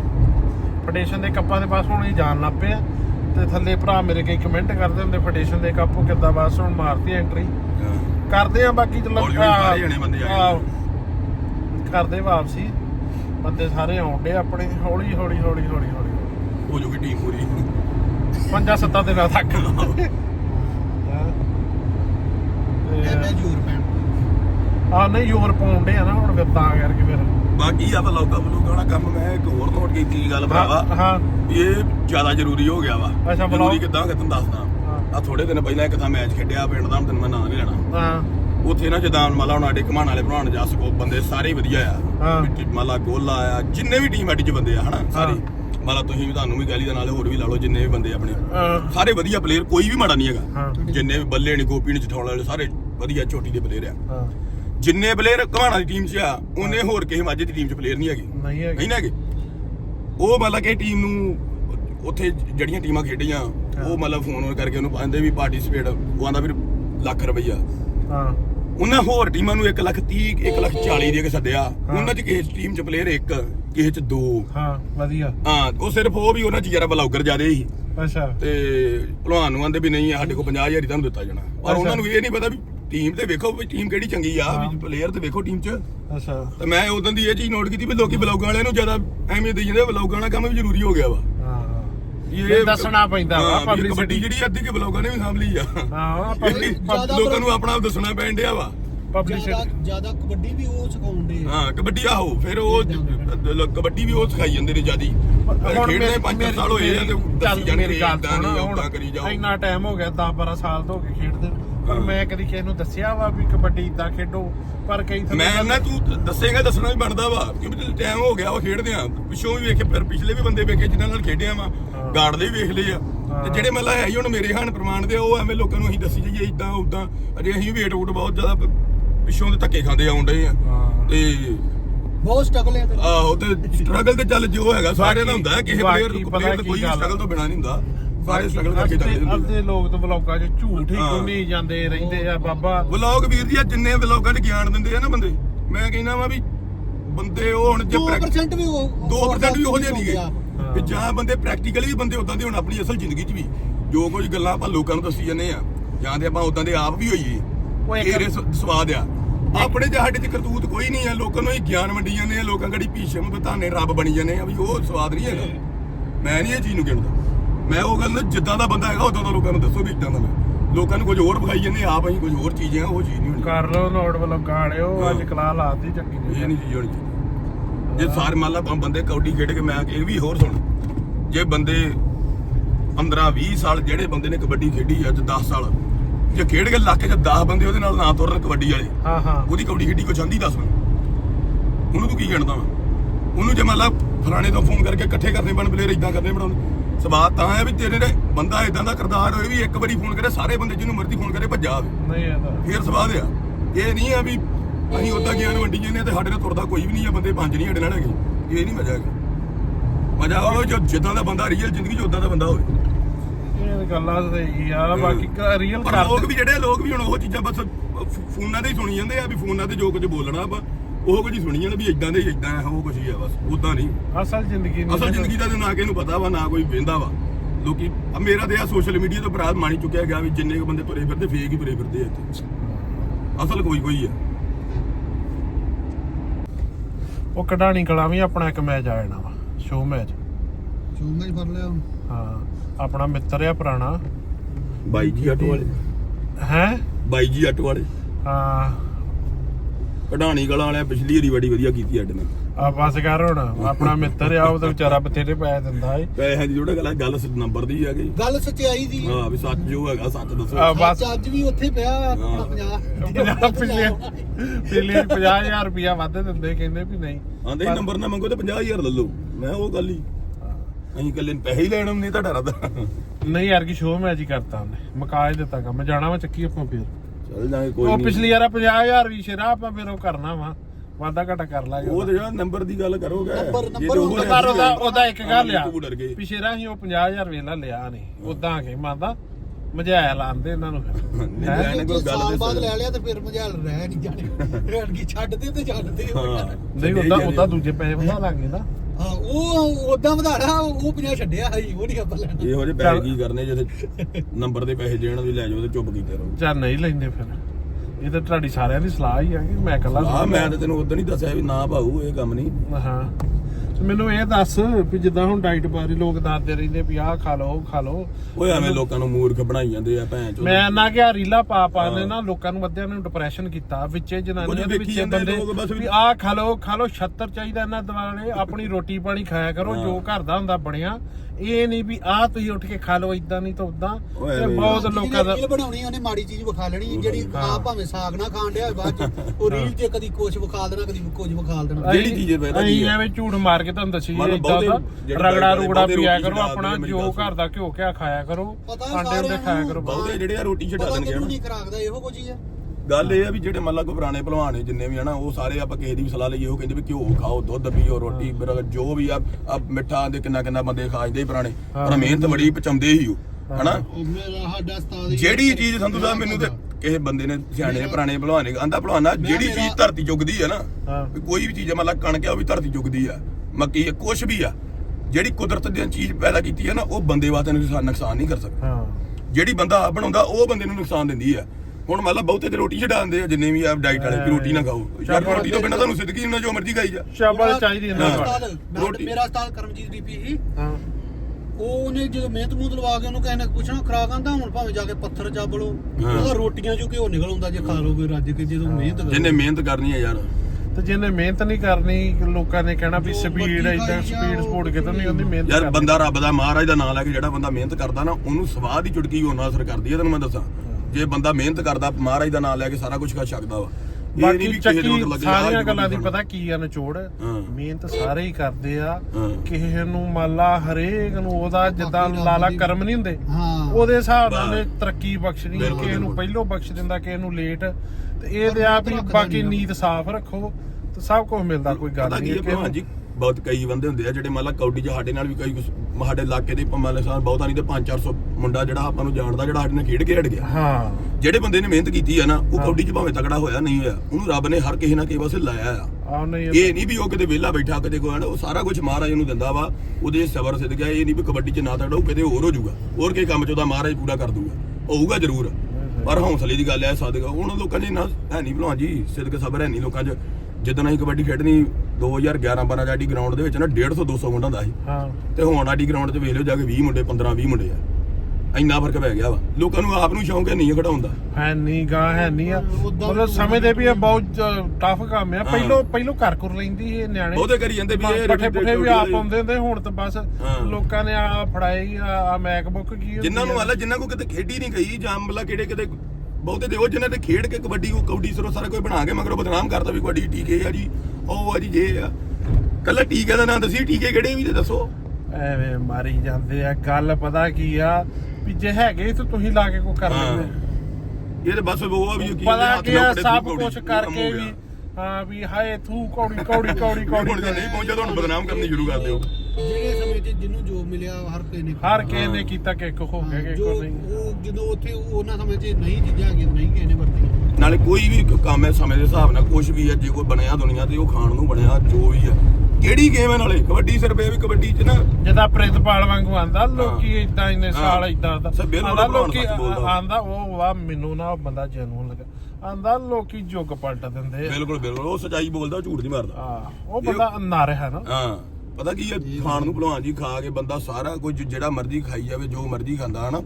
ਫੈਡਰੇਸ਼ਨ ਦੇ ਕੱਪਾਂ ਦੇ ਪਾਸ ਹੁਣ ਹੀ ਜਾਣ ਲੱਗ ਪਏ ਆ। ਤੇ ਥੱਲੇ ਭਰਾ ਮੇਰੇ ਕਈ ਕਮੈਂਟ ਕਰਦੇ ਹੁੰਦੇ ਫੈਡਰੇਸ਼ਨ ਦੇ ਕੱਪ ਕਿੱਦਾਂ ਬਸ ਹੁਣ ਮਾਰਤੀ ਐਂਟਰੀ ਕਰਦੇ ਆ ਬਾਕੀ ਚਲੋ। ਆਹੋ। ਕਰਦੇ ਵਾਪਸੀ। ਬੰਦੇ ਸਾਰੇ ਆਉਂਦੇ ਆਪਣੇ। ਹੌਲੀ ਹੌਲੀ ਹੌਲੀ ਹੌਲੀ ਹੌਲੀ। ਹੋ ਜੂਗੀ ਟੀਮ ਪੂਰੀ। ਪੰਜਾਂ ਸੱਤਾਂ ਦਿਨਾਂ ਤੱਕ ਮੈਂ ਮੈਂ ਜੂਰ ਪੈਣ ਆ ਨਹੀਂ ਯੂਰ ਪਾਉਂਦੇ ਆ ਨਾ ਹੁਣ ਫਿਰ ਤਾਂ ਕਰਕੇ ਫਿਰ। ਬਾਕੀ ਆ ਬਲੌਗਾ ਬਲੂਗਾ ਵਾਲਾ ਕੰਮ ਮੈਂ ਇੱਕ ਹੋਰ ਨੋਟ ਕੀਤੀ ਗੱਲ ਭਰਾਵਾ। ਹਾਂ, ਵੀ ਇਹ ਜ਼ਿਆਦਾ ਜ਼ਰੂਰੀ ਹੋ ਗਿਆ ਵਾ। ਅੱਛਾ, ਜ਼ਰੂਰੀ ਬਲੌਗ? ਕਿਦਾਂ ਕਿ ਦੱਸਦਾ। ਆ ਥੋੜੇ ਦਿਨ ਪਹਿਲਾਂ ਇੱਕ ਥਾਂ ਮੈਚ ਖੇਡਿਆ ਪਿੰਡ ਦਾ ਹੁਣ ਤੈਨੂੰ ਮੈਂ ਨਾਂ ਨਹੀਂ ਲੈਣਾ। ਹਾਂ। ਉੱਥੇ ਨਾ ਜਦਾਂ ਮਾਲਾ ਹੁਣ ਸਾਡੇ ਘਮਾਣ ਵਾਲੇ ਭਰਾਣ ਜਸ ਕੋ ਬੰਦੇ ਸਾਰੇ ਹੀ ਵਧੀਆ ਆ। ਹਾਂ। ਮਾਲਾ ਗੋਲਾ ਆ ਜਿੰਨੇ ਵੀ ਟੀਮ ਸਾਡੀ ਚ ਬੰਦੇ ਆ ਹਨਾ ਸਾਰੇ। ਮਾਲਾ ਤੁਸੀਂ ਵੀ ਤੁਹਾਨੂੰ ਵੀ ਗਾਲੀ ਦੇ ਨਾਲ ਹੋਰ ਵੀ ਲਾ ਲਓ ਜਿੰਨੇ ਵੀ ਬੰਦੇ ਆਪਣੇ। ਅਹ, ਸਾਰੇ ਵਧੀਆ ਪਲੇਅਰ ਕੋਈ ਵੀ ਮਾੜਾ ਨਹੀਂ ਹੈਗਾ। ਹਾਂ। ਜਿੰਨੇ ਵੀ ਬੱਲੇ ਨੇ ਗੋਪੀ ਨੇ ਚਠਾਉਣ ਵਾਲੇ ਸਾਰੇ ਵਧੀਆ ਚੋਟੀ ਦੇ ਪਲੇਅਰ ਆ। ਹਾਂ। ਜਿੰਨੇ ਪਲੇਅਰ ਘਮਾਣਾ ਦੀ ਟੀਮ 'ਚ ਆ ਉਹਨੇ ਹੋਰ ਕਿਸੇ ਮਾਝੇ ਦੀ ਟੀਮ 'ਚ ਪਲੇਅਰ ਨਹੀਂ ਹੈਗੇ। ਨਹੀਂ ਹੈ ਨਹੀਂ ਨਾ ਹੈਗੇ। ਉਹ ਮਤਲਬ ਕਿ ਟੀਮ ਨੂੰ ਉੱਥੇ ਜਿਹੜੀਆਂ ਟੀਮਾਂ ਖੇਡੀਆਂ ਉਹ ਮਤਲਬ ਫੋਨ ਕਰਕੇ ਉਹਨੂੰ ਕਹਿੰਦੇ ਵੀ ਪਾਰਟਿਸਿਪੇਟ ਉਹ ਆਂਦਾ ਵੀ ਲੱਖ ਰੁਪਈਆ। ਹਾਂ। ਉਹਨਾਂ ਹੋਰ ਟੀਮਾਂ ਨੂੰ 1 ਲੱਖ 30 1 ਲੱਖ 40 ਦੇ ਕੇ ਸੱਦਿਆ। ਉਹਨਾਂ ਚ ਕਿਸੇ ਟੀਮ ਚ ਪਲੇਅਰ ਇੱਕ ਕਿਸੇ ਚ ਦੋ। ਹਾਂ ਵਧੀਆ। ਹਾਂ ਉਹ ਸਿਰਫ ਉਹ ਵੀ ਉਹਨਾਂ ਚ ਯਾਰਾ ਬਲੌਗਰ ਜਿਆਦੇ ਸੀ ਅੱਛਾ। ਤੇ ਭਲਵਾਨ ਨੂੰ ਆਂਦੇ ਵੀ ਨਹੀਂ ਸਾਡੇ ਕੋਲ 50000 ਹੀ ਤੁਹਾਨੂੰ ਦਿੱਤਾ ਜਾਣਾ। ਪਰ ਅੱਛਾ। ਉਹਨਾਂ ਨੂੰ ਇਹ ਨਹੀਂ ਪਤਾ ਵੀ ਟੀਮ ਤੇ ਵੇਖੋ ਵੀ ਟੀਮ ਕਿਹੜੀ ਚੰਗੀ ਆ। ਵੀ ਪਲੇਅਰ ਤੇ ਵੇਖੋ ਟੀਮ 'ਚ। ਅੱਛਾ। ਤੇ ਮੈਂ ਉਦੋਂ ਦੀ ਇਹ ਚੀਜ਼ ਨੋਟ ਕੀਤੀ ਵੀ ਲੋਕੀ ਬਲੌਗਾਂ ਵਾਲਿਆਂ ਨੂੰ ਜ਼ਿਆਦਾ ਅਹਿਮੀਅਤ ਦੇਈ ਜਾਂਦੇ ਬਲੌਗਾਂ ਵਾਲਾ ਕੰਮ ਵੀ ਜ਼ਰੂਰੀ ਹੋ ਗਿਆ ਵਾ। ਹਾਂ ਵੀ ਇਹ ਦੱਸਣਾ ਪੈਂਦਾ ਵਾ ਹਾਂ, ਵੀ publicity। ਕਬੱਡੀ ਜਿਹੜੀ ਅੱਧੀ ਕੇ ਬਲੌਗਾਂ ਨੇ ਵੀ ਸਾਂਭ ਲਈ ਆ। ਹਾਂ ਜ਼ਿਆਦਾ ਲੋਕਾਂ ਨੂੰ ਆਪਣਾ ਆਪ ਦੱਸਣਾ ਪੈਣ ਡਿਆ ਵਾ। ਜ਼ਿਆਦਾ ਜ਼ਿਆਦਾ ਕਬੱਡੀ ਵੀ ਉਹ ਸਿਖਾਉਂਦੇ ਆ। ਹਾਂ ਕਬੱਡੀ ਆਹੋ ਫਿਰ ਉਹ ਜ- ਕਬੱਡੀ ਵੀ ਉਹ ਸਿਖਾਈ ਜਾਂਦੇ ਨੇ ਜਿਆਦੀ। ਖੇਡਦੇ ਪੰਜ ਛੇ ਸਾਲ ਹੋਏ ਆ ਤੇ ਚੱਲ ਦੱਸੀ ਜਾਣਗੇ ਮੇਰੀ ਗੱਲ ਏਦਾਂ ਸੁਣ ਨਹੀਂ ਹੁਣ ਓਦਾਂ ਕਰੀ ਜਾਓ। ਇੰਨਾ ਟਾਈਮ ਹੋ ਗਿਆ 10 12 ਸਾਲ ਤੋਂ ਹੋ ਗਏ ਖੇਡਦੇ। ਨੂੰ। ਪਰ। ਮੈਂ ਕਦੀ ਕਿਸੇ ਨੂੰ ਦੱਸਿਆ ਵਾ ਵੀ ਕਬੱਡੀ ਇਦਾਂ ਖੇਡੋ ਪਰ ਕਈ ਥਾਂ ਮੈਂ ਨਾ ਤੂੰ ਦੱਸੇਗਾ ਦੱਸਣਾ ਵੀ ਬਣਦਾ ਵਾ ਕਿਉਂਕਿ ਟਾਈਮ ਹੋ ਗਿਆ ਵਾ ਖੇਡਦੇ ਆ ਪਿੱਛੋਂ ਵੀ ਵੇਖੇ ਫਿਰ ਪਿਛਲੇ ਵੀ ਬੰਦੇ ਵੇਖੇ ਜਿਨ੍ਹਾਂ ਨਾਲ ਖੇਡਿਆ ਵਾ। ਗਾਰਡ ਦੇ ਵੇਖ ਲਏ ਆ। ਤੇ ਜਿਹੜੇ ਮਤਲਬ ਹੈ ਹੀ ਹੁਣ ਮੇਰੇ ਹਾਨ ਪ੍ਰਮਾਣ ਦੇ ਉਹ ਐਵੇਂ ਲੋਕਾਂ ਨੂੰ ਅਸੀਂ ਦੱਸੀ ਜਾਈਏ ਇਦਾਂ ਉਦਾਂ ਅਜੇ ਅਸੀਂ ਵੇਟ ਵੂਟ ਬਹੁਤ ਜ਼ਿਆਦਾ ਪਿੱਛੋਂ ਦੇ ਧੱਕੇ ਖਾਂਦੇ ਆਉਣ ਡਏ ਆ। ਤੇ ਬਹੁਤ ਸਟਰਗਲ ਹੈ ਤੇ ਆਹੋ ਤੇ ਸਟਰਗਲ ਤੇ ਚੱਲ ਜੋ ਹੈਗਾ ਸਾਰਿਆਂ ਦਾ ਹੁੰਦਾ ਕਿਸੇ ਪਲੇਅਰ ਕੋਈ। ਸਟਰਗਲ ਤੋਂ ਬਿਨਾ ਨਹੀਂ ਹੁੰਦਾ ਸਾਰੇ ਸਟਰਗਲ ਕਰਕੇ ਚੱਲਦੇ ਹੁੰਦੇ ਅੱਧੇ ਲੋਕ ਤਾਂ ਵਲੌਗਾਂ 'ਚ ਝੂਠ ਹੀ। ਗੁੰਨੀ ਜਾਂਦੇ ਰਹਿੰਦੇ ਆ ਬਾਬਾ। ਵਲੌਗ ਵੀਰ ਜੀ ਆ ਜਿੰਨੇ ਵਲੌਗਾਂ 'ਚ ਗਿਆਨ ਦਿੰਦੇ ਆ ਨਾ ਬੰਦੇ ਮੈਂ ਕਹਿੰਦਾ ਵਾਂ ਵੀ ਬੰਦੇ ਉਹ ਹੁਣ ਜੇ ਪ੍ਰੈਕ- 2% ਵੀ ਉਹ 2% ਵੀ ਉਹੋ ਹੋ ਨਹੀਂਗੇ। ਵੀ ਜਾਂ ਬੰਦੇ ਪ੍ਰੈਕਟੀਕਲੀ ਵੀ ਬੰਦੇ ਉਦਾਂ ਦੇ ਹੁਣ ਆਪਣੀ ਅਸਲ ਜ਼ਿੰਦਗੀ 'ਚ ਵੀ। ਜੋ ਕੁਝ ਗੱਲਾਂ ਆਪਾਂ ਲੋਕਾਂ ਨੂੰ ਦੱਸੀ ਜਾਂਦੇ ਆ ਜਾਂ ਤੇ ਆਪਾਂ ਉਦਾਂ ਦੇ ਆਪ ਵੀ ਹੋਈਏ ਉਹ ਇੱਕ- ਇਹਦੇ ਸ- ਸਵਾਦ ਆ। ਆਪਣੇ ਚ ਸਾਡੇ ਚ ਕਰਤੂਤ ਕੋਈ ਨਹੀਂ ਆ ਲੋਕਾਂ ਨੂੰ ਹੀ ਗਿਆਨ ਵੰਡੀ ਜਾਂਦੇ ਆ ਲੋਕਾਂ ਘੜੀ ਭੀਸ਼ਮ ਬਤਾਨੇ ਰੱਬ ਬਣੀ ਜਾਂਦੇ ਆ ਵੀ ਉਹ ਸਵਾਦ ਨਹੀਂ ਹੈਗਾ। ਮੈਂ ਨਹੀਂ ਇਹ ਚੀਜ਼ ਨੂੰ ਗਿਣਦਾ। ਮੈਂ ਉਹ ਗੱਲ ਜਿੱਦਾਂ ਦਾ ਬੰਦਾ ਹੈਗਾ ਉਦਾਂ ਦਾ ਲੋਕਾਂ ਨੂੰ ਦੱਸੋ ਵੀ ਇਦਾਂ ਦਾ ਮੈਂ ਲੋਕਾਂ ਨੂੰ ਕੁਝ ਹੋਰ ਵਿਖਾਈ ਜਾਂਦੇ ਆਪ ਅਸੀਂ ਕੁਝ ਹੋਰ ਚੀਜ਼ਾਂ ਉਹ ਚੀਜ਼ ਨਹੀਂ ਹੋਣੀ ਕਰ ਲਓ ਨੋਟ ਵਲੌਗਾਂ ਵਾਲਿਓ ਅੱਜ। ਕਲਾ ਲਾਤੀ ਚੱਕੀ ਨੇ ਇਹ ਨਹੀਂ ਚੀਜ਼ ਹੋਣੀ ਚਾਹੀਦੀ। ਜੇ ਸਾਰੇ ਮੰਨ ਲਾ ਆਪਾਂ ਬੰਦੇ ਕੌਡੀ ਖੇਡ ਕੇ ਮੈਂ ਇਹ ਵੀ ਹੋਰ ਸੁਣ। ਜੇ ਬੰਦੇ 15 20 ਸਾਲ ਜਿਹੜੇ ਬੰਦੇ ਨੇ ਕਬੱਡੀ ਖੇਡੀ ਅੱਜ 10 ਸਾਲ ਜੇ ਖੇਡ ਕੇ ਲੱਖ ਚ 10 ਬੰਦੇ ਉਹਦੇ ਨਾਲ ਨਾ ਤੁਰਨ ਕਬੱਡੀ ਵਾਲੇ ਹਾਂ ਹਾਂ। ਉਹਦੀ ਕਬੱਡੀ ਖੇਡੀ ਕੋ ਜਾਂਦੀ ਦੱਸ ਮੈਨੂੰ। ਉਹਨੂੰ ਤੂੰ ਕੀ ਗਿਣਦਾ ਵਾ? ਉਹਨੂੰ ਜੇ ਮੰਨ ਲਾ ਫਲਾਣੇ ਤੋਂ ਫੋਨ ਕਰਕੇ ਇਕੱਠੇ ਕਰਨੇ ਬਣ ਪਲੇਅਰ ਇਦਾਂ ਕਰਨੇ ਬਣਾਉਂਦੇ ਸਵਾਦ ਤਾਂ ਹੈ ਵੀ ਤੇਰੇ ਨੇ ਬੰਦਾ ਇਦਾਂ ਦਾ ਕਰਦਾਰ ਹੋਏ ਵੀ ਇੱਕ ਵਾਰੀ ਫੋਨ ਕਰੇ ਸਾਰੇ ਬੰਦੇ ਜਿਹਨੂੰ ਮਰਜ਼ੀ ਫੋਨ ਕਰੇ ਭੱਜਾ ਆਵੇ। ਨਹੀਂ ਇਹ ਤਾਂ ਫੇਰ ਸਵਾਦ ਆ। ਇਹ ਨਹੀਂ ਆ ਵੀ ਅਸੀਂ ਉਦਾਂ ਗਿਆਨ ਵੰਡੀ ਜਾਂਦੇ ਆ ਤੇ ਸਾਡੇ ਨਾਲ ਤੁਰਦਾ ਕੋਈ ਵੀ ਨਹੀਂ ਆ ਬੰਦੇ ਪੰਜ ਨਹੀਂ ਸਾਡੇ ਨਾਲ ਹੈਗੇ। ਇਹ ਨਹੀਂ ਮਜ਼ਾ ਹੈਗਾ। ਮਜ਼ਾ ਉਹ ਜੋ ਜਿੱਦਾਂ ਦਾ ਬੰਦਾ ਰੀਅਲ ਜ਼ਿੰਦਗੀ 'ਚ ਉਦਾਂ ਦਾ ਬੰਦਾ ਹੋਵੇ। ਇਹ ਗੱਲਾਂ ਸਹੀ ਆ ਬਾਕੀ ਰੀਅਲ ਪਰ ਲੋਕ ਵੀ ਜਿਹੜੇ ਲੋਕ ਵੀ ਹੁਣ ਉਹ ਚੀਜ਼ਾਂ ਬਸ ਫ- ਫੋਨਾਂ ਤੇ ਹੀ ਸੁਣੀ ਜਾਂਦੇ ਆ ਵੀ ਫੋਨਾਂ ਤੇ ਜੋ ਕੁਝ ਬੋਲਣਾ ਆਪਾਂ। ਉਹ ਕੁਝ ਸੁਣੀ ਜਾਂਦੇ ਵੀ ਇਦਾਂ ਦੇ ਇਦਾਂ ਉਹ ਕੁਝ ਹੀ ਆ ਬਸ ਉਦਾਂ ਨਹੀਂ। ਅਸਲ ਜ਼ਿੰਦਗੀ ਨਹੀਂ ਅਸਲ ਜ਼ਿੰਦਗੀ ਦਾ ਤਾਂ ਨਾ ਕਿਸੇ ਨੂੰ ਪਤਾ ਵਾ ਨਾ ਕੋਈ ਵੇਂਦਾ ਵਾ। ਲੋਕੀ ਆ ਮੇਰਾ ਤੇ ਆ ਸੋਸ਼ਲ ਮੀਡੀਆ ਤੋਂ ਬਰਾਤ ਮਾਣੀ ਚੁੱਕਿਆ ਗਿਆ ਵੀ ਜਿੰਨੇ ਕੁ ਬੰਦੇ ਤੁਰੇ ਫਿਰਦੇ ਫੇਕ ਹੀ ਤੁਰੇ ਫਿਰਦੇ ਆ ਇੱਥੇ। ਅਸਲ ਕੋਈ ਕੋਈ ਆ। ਉਹ ਕਢਾਣੀ ਕਲਾ ਵੀ ਆਪਣਾ ਇੱਕ ਮੈਚ ਆ ਜਾਣਾ ਵਾ ਸ਼ੋ ਮੈਚ ਚੂਮਾ ਹੀ ਫੜ ਲਿਆ ਹੁਣ। ਹਾਂ ਆਪਣਾ ਮਿੱਤਰ ਆ ਪੁਰਾਣਾ। ਬਾਈ ਜੀ ਆਟੋ ਵਾਲੇ। ਹੈ? ਬਾਈ ਜੀ ਆਟੋ ਵਾਲੇ। ਹਾਂ। ਕਢਾਣੀ ਗਲਾਂ ਵਾਲਿਆਂ ਪਿਛਲੀ ਵਾਰੀ ਬੜੀ ਵਧੀਆ ਕੀਤੀ ਸਾਡੇ ਨਾਲ। ਆ ਬਸ ਕਰ ਹੁਣ ਆਪਣਾ ਮਿੱਤਰ ਆ ਉਹ ਤਾਂ ਵਿਚਾਰਾ ਬਥੇਰੇ ਪੈਸੇ ਦਿੰਦਾ ਏ। ਪੈਸਿਆਂ ਦੀ ਥੋੜਾ ਗੱਲ ਆ, ਗੱਲ ਨੰਬਰ ਦੀ ਹੈਗੀ। ਗੱਲ ਸੱਚਾਈ ਦੀ। ਹਾਂ ਵੀ ਸੱਚ ਜੋ ਹੈਗਾ ਸੱਚ ਆ, ਦੱਸੋ ਬਸ। ਸੱਚ ਅੱਜ ਵੀ ਉੱਥੇ ਪਿਆ ਆਪਣਾ 50 ਪੰਜਾਹ ਪਿਛਲੇ ਪਿਛਲੇ 50000 ਰੁਪਇਆ ਵੱਧ ਦਿੰਦੇ ਕਹਿੰਦੇ ਵੀ ਨਹੀਂ। ਆਂਦੇ ਪਰ- ਨੰਬਰ ਨਾ ਮੰਗੋ ਤੇ 50000 ਲੈ ਲਓ। ਮੈਂ ਉਹ ਗੱਲ ਹੀ। ਅਸੀਂ ਕੱਲੇ ਨੂੰ ਪੈਸੇ ਹੀ ਲੈਣ ਨਹੀਂ ਤੁਹਾਡਾ ਰਦਾ। ਨਹੀਂ ਯਾਰ ਕੀ ਸ਼ੋ ਮੈਚ ਹੀ ਕਰਤਾ ਉਹਨੇ। ਮਕਾ ਹੀ ਦਿੱਤਾ ਕੰਮ। ਜਾਣਾ ਵਾ ਚੱਕੀ ਆਪਾਂ ਫੇਰ। ਚੱਲ ਜਾਏ ਕੋਈ ਉਹ ਨਹੀਂ ਪਿਛਲੀ ਯਾਰ 50000 ਵੀ ਸ਼ੇਰਾ ਆਪਾਂ ਫਿਰ ਉਹ ਕਰਨਾ ਵਾ। ਵਾਦਾ ਘਟਾ ਕਰ ਲਾਂਗੇ ਉਹ ਤੇ ਜਿਹੜਾ ਨੰਬਰ ਦੀ ਗੱਲ ਕਰੋਗੇ। ਨੰਬਰ- ਨੰਬਰ ਤੇ ਉਹ ਪਰ ਉਹਦਾ ਉਹਦਾ ਇੱਕ ਗੱਲ ਆ ਤੂੰ ਡਰ ਗਏ ਪਿਛੇਰਾ ਹੀ ਉਹ 50000 ਵੇਲਾ ਲਿਆ ਨਹੀਂ ਉਦਾਂ ਕੇ ਮੰਨਦਾ ਮਜਾਇਆ ਲਾਂਦੇ ਇਹਨਾਂ ਨੂੰ ਫਿਰ। ਨਹੀਂ ਹੈਂ? ਲੈਣੇ ਕੋਈ ਜੇ ਗੱਲ ਸਾਲ ਦੇ ਬਾਅਦ ਲੈ ਲਿਆ ਤੇ ਫਿਰ ਮਜਾਲ ਰਹਿ ਨਹੀਂ ਜਾਣੇ। ਰਹਿਣ ਕੀ ਛੱਡਦੇ ਤੇ ਛੱਡਦੇ ਹਾਂ। ਨਹੀਂ ਉਦਾਂ ਉਦਾਂ ਦੂਜੇ ਪੈਸੇ ਵਧਾ ਲਾਂਗੇ ਨਾ। ਹਾਂ ਉਹ ਉਦਾਂ ਵਧਾਣਾ ਉਹ 50 ਛੱਡਿਆ ਸੀ ਉਹ ਨਹੀਂ ਆਪਾਂ ਲੈਣਾ। ਇਹੋ ਜਿਹੇ ਪੈਸੇ ਕੀ ਕਰਨੇ ਜਿਹਦੇ ਨੰਬਰ ਦੇ ਪੈਸੇ ਦੇਣ ਵੀ ਲੈ ਜਾਓ ਤੇ ਚੁੱਪ ਕੀਤੇ ਰਹੋ। ਜਾਂ ਨਹੀਂ ਲੈਂਦੇ ਫਿਰ। ਇਹ ਤਾਂ ਤੁਹਾਡੀ ਸਾਰਿਆਂ ਦੀ ਸਲਾਹ ਹੀ ਆ ਕਿ ਮੈਂ ਇਕੱਲਾ ਮੈਂ ਤਾਂ ਤੈਨੂੰ ਉਦੋਂ ਨਹੀਂ ਦੱਸਿਆ ਵੀ ਨਾ ਭਾਊ ਇਹ ਕੰਮ ਨਹੀਂ। ਹਾਂ। ਤੇ ਮੈਨੂੰ ਇਹ ਦੱਸ ਵੀ ਜਿੱਦਾਂ ਹੁਣ ਡਾਈਟ ਬਾਰੇ ਲੋਕ ਦੱਸਦੇ ਰਹਿੰਦੇ ਵੀ ਆਹ ਖਾ ਲਓ ਉਹ ਖਾ ਲਓ। ਓਏ ਐਵੇਂ ਲੋਕਾਂ ਨੂੰ ਮੂਰਖ ਬਣਾਈ ਜਾਂਦੇ ਆ ਭੈਣ ਚੋਦ। ਮੈਂ ਨਾ ਕਿਹਾ ਰੀਲਾ ਪਾ ਪਾ ਨੇ ਨਾ ਲੋਕਾਂ ਨੂੰ ਅੱਧਿਆਂ ਨੂੰ ਡਿਪਰੈਸ਼ਨ ਕੀਤਾ ਵਿੱਚੇ ਜਨਾਨੀਆਂ ਦੇ ਵਿੱਚੇ ਬੰਦੇ ਵੀ- ਆਹ ਖਾ ਲਓ ਖਾ ਲਓ 76 ਚਾਹੀਦਾ ਇਹਨਾਂ ਦਿਵਾਲੇ ਆਪਣੀ ਰੋਟੀ ਪਾਣੀ ਖਾਇਆ ਕਰੋ। ਜੋ ਘਰ ਦਾ ਹੁੰਦਾ ਬਣਿਆ। ਇਹ ਨਹੀਂ ਵੀ ਆਹ ਤੁਸੀਂ ਉੱਠ ਕੇ ਖਾ ਲਓ ਇਦਾਂ ਨਹੀਂ ਤਾਂ ਉਦਾਂ ਤੇ। ਬਹੁਤ ਲੋਕਾਂ ਦਾ ਰੀਲ ਬਣਾਉਣੀ ਉਹਨੇ ਮਾੜੀ ਚੀਜ਼ ਵਿਖਾ ਲੈਣੀ ਜਿਹੜੀ ਹਾਂ। ਆ ਭਾਵੇਂ ਸਾਗ ਨਾ ਖਾਣ ਡਿਆ ਹੋਵੇ ਬਾਅਦ ਚ ਉਹ ਰੀਲ 'ਚ ਕਦੀ ਕੁਛ ਵਿਖਾ ਦੇਣਾ ਕਦੀ ਕੁਝ ਵਿਖਾ ਦੇਣਾ ਜਿਹੜੀ ਚੀਜ਼ ਪਹਿਲਾਂ ਕੀ ਆ? ਐਵੇਂ ਝੂਠ ਮਾਰ ਕੇ ਤੁਹਾਨੂੰ ਦੱਸੀ ਇਦਾਂ ਦਾ ਰਗੜਾ ਰੁਗੜਾ ਪੀਆ ਕਰੋ ਆਪਣਾ ਜੋ। ਘਰ ਦਾ ਘਿਓ ਕਿਆ ਖਾਇਆ ਕਰੋ ਆਂਡੇ ਉਹਦੇ ਖਾਇਆ ਕਰੋ ਬਹੁਤੇ ਜਿਹੜੇ ਆ ਰੋਟੀ ਛਡਾ ਦੇਣਗੇ ਨਹੀਂ ਖਰਾਕਦਾ ਇਹੋ ਕੁਝ ਹੀ ਆ ਗੱਲ ਇਹ ਆ ਵੀ ਜਿਹੜੇ ਮੰਨ ਲਾ ਕੋਈ ਪੁਰਾਣੇ ਭਲਵਾਨ ਨੇ ਜਿੰਨੇ ਵੀ ਹਨਾ ਉਹ ਸਾਰੇ ਆਪਾਂ ਕਿਸੇ ਦੀ ਵੀ ਸਲਾਹ ਲਈਏ ਉਹ ਕਹਿੰਦੇ ਵੀ ਘਿਓ ਖਾਓ ਦੁੱਧ ਪੀਓ ਰੋਟੀ ਜੋ ਵੀ ਆ ਆ ਮਿੱਠਾ ਦੇ ਕਿੰਨਾ ਕਿੰਨਾ ਬੰਦੇ ਖਾ ਜਾਂਦੇ ਸੀ ਪੁਰਾਣੇ ਪਰ ਹਾਂ। ਮਿਹਨਤ ਬੜੀ ਪਚਾਉਂਦੇ ਹੀ। ਉਹ ਹਨਾ ਹੀ- ਜਿਹੜੀ ਚੀਜ਼ ਸੰਧੂ ਸਾਹਿਬ ਮੈਨੂੰ ਤੇ ਕਿਸੇ ਬੰਦੇ ਨੇ ਸਿਆਣੇ ਨੇ ਪੁਰਾਣੇ ਭਲਵਾਨ ਨੇ ਆਂਦਾ ਭਲਵਾਨਾ ਜਿਹੜੀ ਚੀਜ਼ ਧਰਤੀ ਚੁੱਕਦੀ ਆ ਨਾ ਹਾਂ। ਕੋਈ ਵੀ ਚੀਜ਼ ਆ ਮਤਲਬ ਕਣਕ ਆ ਉਹ ਵੀ ਧਰਤੀ ਚੁੱਕਦੀ ਆ ਮੱਕੀ ਆ ਕੁਛ ਵੀ ਆ ਜਿਹੜੀ ਕੁਦਰਤ ਦੀ ਚੀਜ਼ ਪੈਦਾ ਕੀਤੀ ਆ ਨਾ ਉਹ ਬੰਦੇ ਵਾਸਤੇ ਨੁਕਸਾਨ ਨੁਕਸਾਨ ਨਹੀਂ ਕਰ ਸਕਦਾ। ਹਾਂ। ਜਿਹੜੀ ਬੰਦਾ ਆਪ ਬਣਾਉਂਦਾ ਉਹ ਬੰਦੇ ਨੂੰ ਨੁਕਸਾਨ ਦਿੰਦੀ ਆ। ਹੁਣ ਮੰਨ ਲਾ ਬਹੁਤੇ ਤੇ ਰੋਟੀ ਛਡਾਉਂਦੇ ਆ ਜਿੰਨੇ ਵੀ ਆ ਡਾਈਟ ਵਾਲੇ ਕਿ ਰੋਟੀ ਨਾ ਖਾਓ। ਯਾਰ ਰੋਟੀ ਤੋਂ ਬਿਨਾਂ ਤੁਹਾਨੂੰ ਸਿੱਧਕੀ ਉਹਨਾਂ ਜੋ ਮਰਜ਼ੀ ਖਾਈ ਜਾ। ਸ਼ਾਬਾਸ਼ ਚਾਹੀਦੀ ਇਹਨਾਂ ਹਾਂ। ਨੂੰ। ਮੇਰਾ ਉਸਤਾਦ ਕਰਮਜੀਤ ਡੀਪੀ ਸੀ। ਹਾਂ। ਉਹ ਉਹਨੇ ਜਦੋਂ ਮਿਹਨਤ ਮੂਤ ਲਵਾ ਕੇ ਉਹਨੂੰ ਕਿਸੇ ਨੇ ਪੁੱਛਣਾ ਖਰਾਕ ਆਂਦਾ ਹੁਣ ਭਾਵੇਂ ਜਾ ਕੇ ਪੱਥਰ ਚੱਬ ਲਓ ਹਾਂ। ਉਹਦਾ ਰੋਟੀਆਂ ਚੋਂ ਘਿਓ ਨਿਕਲ ਆਉਂਦਾ ਜੇ ਖਾ ਲੋਗੇ ਰੱਜ ਕੇ ਜਦੋਂ ਮਿਹਨਤ ਕਰੋ। ਜਿੰਨੇ ਮਿਹਨਤ ਕਰਨੀ ਆ ਯਾਰ। ਤੇ ਜਿਹਨੇ ਮਿਹਨਤ ਨਹੀਂ ਕਰਨੀ ਲੋਕਾਂ ਨੇ ਕਹਿਣਾ ਵੀ ਸਪੀਡ ਇਦਾਂ ਸਪੀਡ ਸਪੋਰਟ ਕਿਤੇ ਨਹੀਂ ਹੁੰਦੀ ਮਿਹਨਤ ਯਾਰ। ਬੰਦਾ ਰੱਬ ਦਾ ਮਹਾਰਾਜ ਦਾ ਨਾਮ ਲੈ ਕੇ ਜਿਹੜਾ ਬੰਦਾ ਮਿਹਨਤ ਕਰਦਾ ਨਾ ਉਹਨੂੰ ਸਵਾਦ ਦੀ ਚੁਟਕੀ ਉਹਨਾਂ ਅਸਰ ਕਰਦੀ ਹੈ ਤੈਨੂੰ ਮੈਂ ਦੱਸਾਂ। ਜੇ ਬੰਦਾ ਮਿਹਨਤ ਕਰਦਾ ਮਹਾਰਾਜ ਦਾ ਨਾਮ ਲੈ ਕੇ ਸਾਰਾ ਕੁਝ ਕਰ ਸਕਦਾ ਵਾ। ਬਾਕੀ ਚੱਕੀ ਸਾਰੀਆਂ ਗੱਲਾਂ ਦੀ। ਪਤਾ ਕੀ ਆ ਨਿਚੋੜ। ਮਿਹਨਤ ਸਾਰੇ ਹੀ ਕਰਦੇ ਆ। ਕਿਸੇ ਨੂੰ ਮੰਨ ਲਾ ਹਰੇਕ ਨੂੰ ਉਹਦਾ ਜਿੱਦਾਂ ਲਾਲਾ ਕਰਮ ਨਹੀਂ ਹੁੰਦੇ। ਹਾਂ। ਉਹਦੇ ਹਿਸਾਬ ਨਾਲ ਤਰੱਕੀ ਬਖਸ਼ਣੀ ਕਿਸੇ ਨੂੰ। ਪਹਿਲੋਂ ਬਖਸ਼ ਦਿੰਦਾ ਕਿਸੇ ਨੂੰ ਲੇਟ। ਤੇ ਇਹ ਤੇ ਆ ਵੀ ਬਾਕੀ ਨੀਤ ਸਾਫ਼ ਰੱਖੋ ਤੇ ਸਭ ਕੁਝ ਮਿਲਦਾ ਕੋਈ ਗੱਲ ਕੀ ਨਹੀਂ ਹੈ ਭਲਵਾਨ ਜੀ? ਬਹੁਤ ਕਈ ਬੰਦੇ ਹੁੰਦੇ ਆ ਜਿਹੜੇ ਮੰਨ ਲਾ ਕੌਡੀ 'ਚ ਸਾਡੇ ਨਾਲ ਵੀ ਕਈ ਸਾਡੇ ਇਲਾਕੇ ਦੇ ਮੰਨ ਲਾ ਬਹੁਤਾ ਨਹੀਂ ਤੇ 5-400 ਮੁੰਡਾ ਜਿਹੜਾ ਆਪਾਂ ਨੂੰ ਜਾਣਦਾ ਜਿਹੜਾ ਸਾਡੇ ਨਾਲ ਖੇਡ ਕੇ ਹਟ ਗਿਆ। ਹਾਂ। ਜਿਹੜੇ ਬੰਦੇ ਨੇ ਮਿਹਨਤ ਕੀਤੀ ਆ ਨਾ ਉਹ। ਕੌਡੀ 'ਚ ਭਾਵੇਂ ਤਕੜਾ ਹੋਇਆ ਨਹੀਂ ਹੋਇਆ ਉਹਨੂੰ ਰੱਬ ਨੇ ਹਰ ਕਿਸੇ ਨਾ ਕਿਸੇ ਪਾਸੇ ਲਾਇਆ ਆ। ਇਹ ਨਹੀਂ ਵੀ ਉਹ ਕਿਤੇ ਵਿਹਲਾ ਬੈਠਾ ਕਿਤੇ ਕੋਈ ਨਾ ਉਹ ਸਾਰਾ ਕੁਝ ਮਹਾਰਾਜ ਨੂੰ ਦਿੰਦਾ ਵਾ ਉਹਦੇ ਸਬਰ ਸਿੱਧ ਗਿਆ ਇਹ ਨਹੀਂ ਵੀ ਕਬੱਡੀ 'ਚ ਨਾ ਤਕੜਾ ਉਹ ਕਿਤੇ ਹੋਰ ਹੋ ਜਾਊਗਾ ਹੋਰ ਕਿਸੇ ਕੰਮ 'ਚ ਉਹਦਾ ਮਹਾਰਾਜ ਪੂਰਾ ਕਰ ਦੂਗਾ ਹੋਊਗਾ ਜ਼ਰੂਰ। ਪਰ ਹੌਸਲੇ ਦੀ ਗੱਲ ਹੈ ਸਦਕਾ ਉਹਨਾਂ ਲੋਕਾਂ ਨੇ ਨਾ ਹੈ ਨਹੀਂ ਭਲਵਾਨ ਜੀ ਸਿੱਧਕ ਸਬਰ ਹੈ ਨਹੀਂ ਲੋਕਾਂ 'ਚ। ਜਿੱਦਣ ਅਸੀਂ ਕਬੱਡੀ ਖੇਡਣੀ 2011 12 ਜਾਡੀ ਗਰਾਊਂਡ ਦੇ ਵਿੱਚ ਨਾ 150 200 ਮੁੰਡਾ ਹੁੰਦਾ ਸੀ। ਹਾਂ। ਤੇ ਹੁਣ ਆਡੀ ਗਰਾਊਂਡ 'ਚ ਵੇਖ ਲਿਓ ਜਾ ਕੇ 20 ਮੁੰਡੇ 15 20 ਮੁੰਡੇ ਆ। ਇੰਨਾ ਫ਼ਰਕ ਪੈ ਗਿਆ ਵਾ। ਲੋਕਾਂ ਨੂੰ ਆਪ ਨੂੰ ਸ਼ੌਂਕ ਹੈ ਨਹੀਂ ਖੜਾਉਂਦਾ ਹੈ ਨਹੀਂ ਗਾ ਹੈ ਨਹੀਂ ਆ। ਮਤਲਬ ਸਮਝਦੇ ਵੀ ਇਹ ਬਹੁਤ ਟਫ ਕੰਮ ਆ। ਪਹਿਲੋਂ ਪਹਿਲੋਂ ਕਰ ਕਰ ਲੈਂਦੀ ਇਹ ਨਿਆਣੇ। ਬਹੁਤੇ ਕਰੀ ਜਾਂਦੇ ਵੀ ਇਹ ਪੱਠੇ ਪੁੱਠੇ ਵੀ ਆਪ ਆਉਂਦੇ ਹੁੰਦੇ ਹੁਣ ਤਾਂ ਬਸ। ਲੋਕਾਂ ਨੇ ਆ ਫੜਾਈ ਆ ਮੈਕਬੁੱਕ ਕੀ ਜਿਨ੍ਹਾਂ ਨੂੰ। ਹਾਲਾ ਜਿਨ੍ਹਾਂ ਕੋ ਕਿਤੇ ਖੇਡੀ ਨਹੀਂ ਗਈ ਜਾਂ ਮਤਲਬ ਕਿਹੜੇ ਕਿਤੇ ਬਹੁਤੇ ਦੇ ਉਹ ਜਿਨ੍ਹਾਂ ਤੇ ਖੇਡ ਕੇ ਕਬੱਡੀ ਉਹ ਕਬੱਡੀ ਸਰੋ ਸਾਰਾ ਕੋਈ ਬਣਾ ਕੇ ਮਗਰੋਂ ਬਦਨਾਮ ਕਰਦਾ ਵੀ ਕਬੱਡੀ ਟੀਕੇ ਆ ਜੀ ਉਹ ਆ ਜੀ ਜੇ ਆ। ਕੱਲਾ ਟੀਕੇ ਦਾ ਨਾਂ ਦੱਸੀ ਟੀਕੇ ਕਿਹੜੇ ਵੀ ਤੇ ਦੱਸੋ। ਐਵੇਂ ਮਾਰੀ ਜਾਂਦੇ ਆ ਗੱਲ ਪਤਾ ਕੀ ਆ ਵੀ ਜੇ ਹੈਗੇ ਤਾਂ ਤੁਸੀਂ ਲਾ ਕੇ ਕੋ ਕਰ। ਲੈਂਦੇ। ਇਹ ਤੇ ਬਸ ਉਹ ਆ ਵੀ ਕੀ ਪਤਾ ਕੀ ਆ ਸਭ ਕੁਝ ਕਰਕੇ ਵੀ ਹਾਂ ਵੀ ਹਾਏ ਤੂੰ ਕੌੜੀ ਕੌੜੀ ਕੌੜੀ ਕੌੜੀ ਨਹੀਂ ਪਹੁੰਚਿਆ ਤਾਂ ਹੁਣ ਬਦਨਾਮ ਕਰਨੀ ਸ਼ੁਰੂ ਕਰ ਦਿਓ। ਜਿਹੜੇ ਸਮੇਂ 'ਚ ਜਿਹਨੂੰ ਜੋ ਮਿਲਿਆ ਹਰ ਕਿਸੇ ਨੇ ਹਰ ਕਿਸੇ ਨੇ ਕੀਤਾ ਕਿ ਇੱਕ ਹੋ ਗਿਆ ਕਿ ਜੋ ਕੋ ਨਹੀਂ। ਉਹ ਜਦੋਂ ਉੱਥੇ ਉਹ- ਉਹਨਾਂ ਸਮੇਂ 'ਚ ਨਹੀਂ ਚੀਜ਼ਾਂ ਹੈਗੀਆਂ ਨਹੀਂ ਕਿਸੇ ਨੇ ਵਰਤੀਆਂ। ਨਾਲੇ ਕੋਈ ਵੀ ਕੰਮ ਹੈ ਸਮੇਂ ਦੇ ਹਿਸਾਬ ਨਾਲ ਕੁਝ ਵੀ ਹੈ ਜੇ ਕੋਈ ਬਣਿਆ ਦੁਨੀਆ ਤੇ ਉਹ ਖਾਣ ਨੂੰ ਬਣਿਆ ਜੋ ਵੀ ਆ ਕਿਹੜੀ ਗੇਮ ਹੈ ਨਾਲੇ? ਕਬੱਡੀ ਸਿਰਫ ਇਹ ਵੀ ਕਬੱਡੀ 'ਚ ਨਾ। ਜਿਹਦਾ ਪ੍ਰਿੰਸੀਪਲ ਵਾਂਗੂ ਆਂਦਾ ਲੋਕੀ ਇਦਾਂ ਇੰਨੇ ਸਾਲ ਹਾਂ। ਇਦਾਂ ਦਾ ਆਂਦਾ ਲੋਕੀ। ਆਂਦਾ ਉਹ ਵਾ ਮੈਨੂੰ ਨਾ ਬੰਦਾ ਜੈਨੂਨ ਲੱਗਾ। ਆਂਦਾ ਲੋਕੀ ਜੁਗ ਪਲਟ ਦਿੰਦੇ ਬਿਲਕੁਲ ਬਿਲਕੁਲ। ਉਹ ਸਚਾਈ ਬੋਲਦਾ ਝੂਠ ਨਹੀਂ ਮਾਰਦਾ। ਆ ਉਹ ਬੰਦਾ ਨਾਰ ਹੈ ਨਾ। ਹਾਂ। ਪਤਾ ਕੀ ਹੈ ਖਾਣ ਨੂੰ ਭਲਵਾਨ ਜੀ ਖਾ ਕੇ ਬੰਦਾ ਸਾਰਾ ਕੁਝ ਜਿਹੜਾ ਮਰਜ਼ੀ ਖਾਈ ਜਾਵੇ ਜੋ ਮਰਜ਼ੀ ਖਾਂਦਾ ਹਨਾ?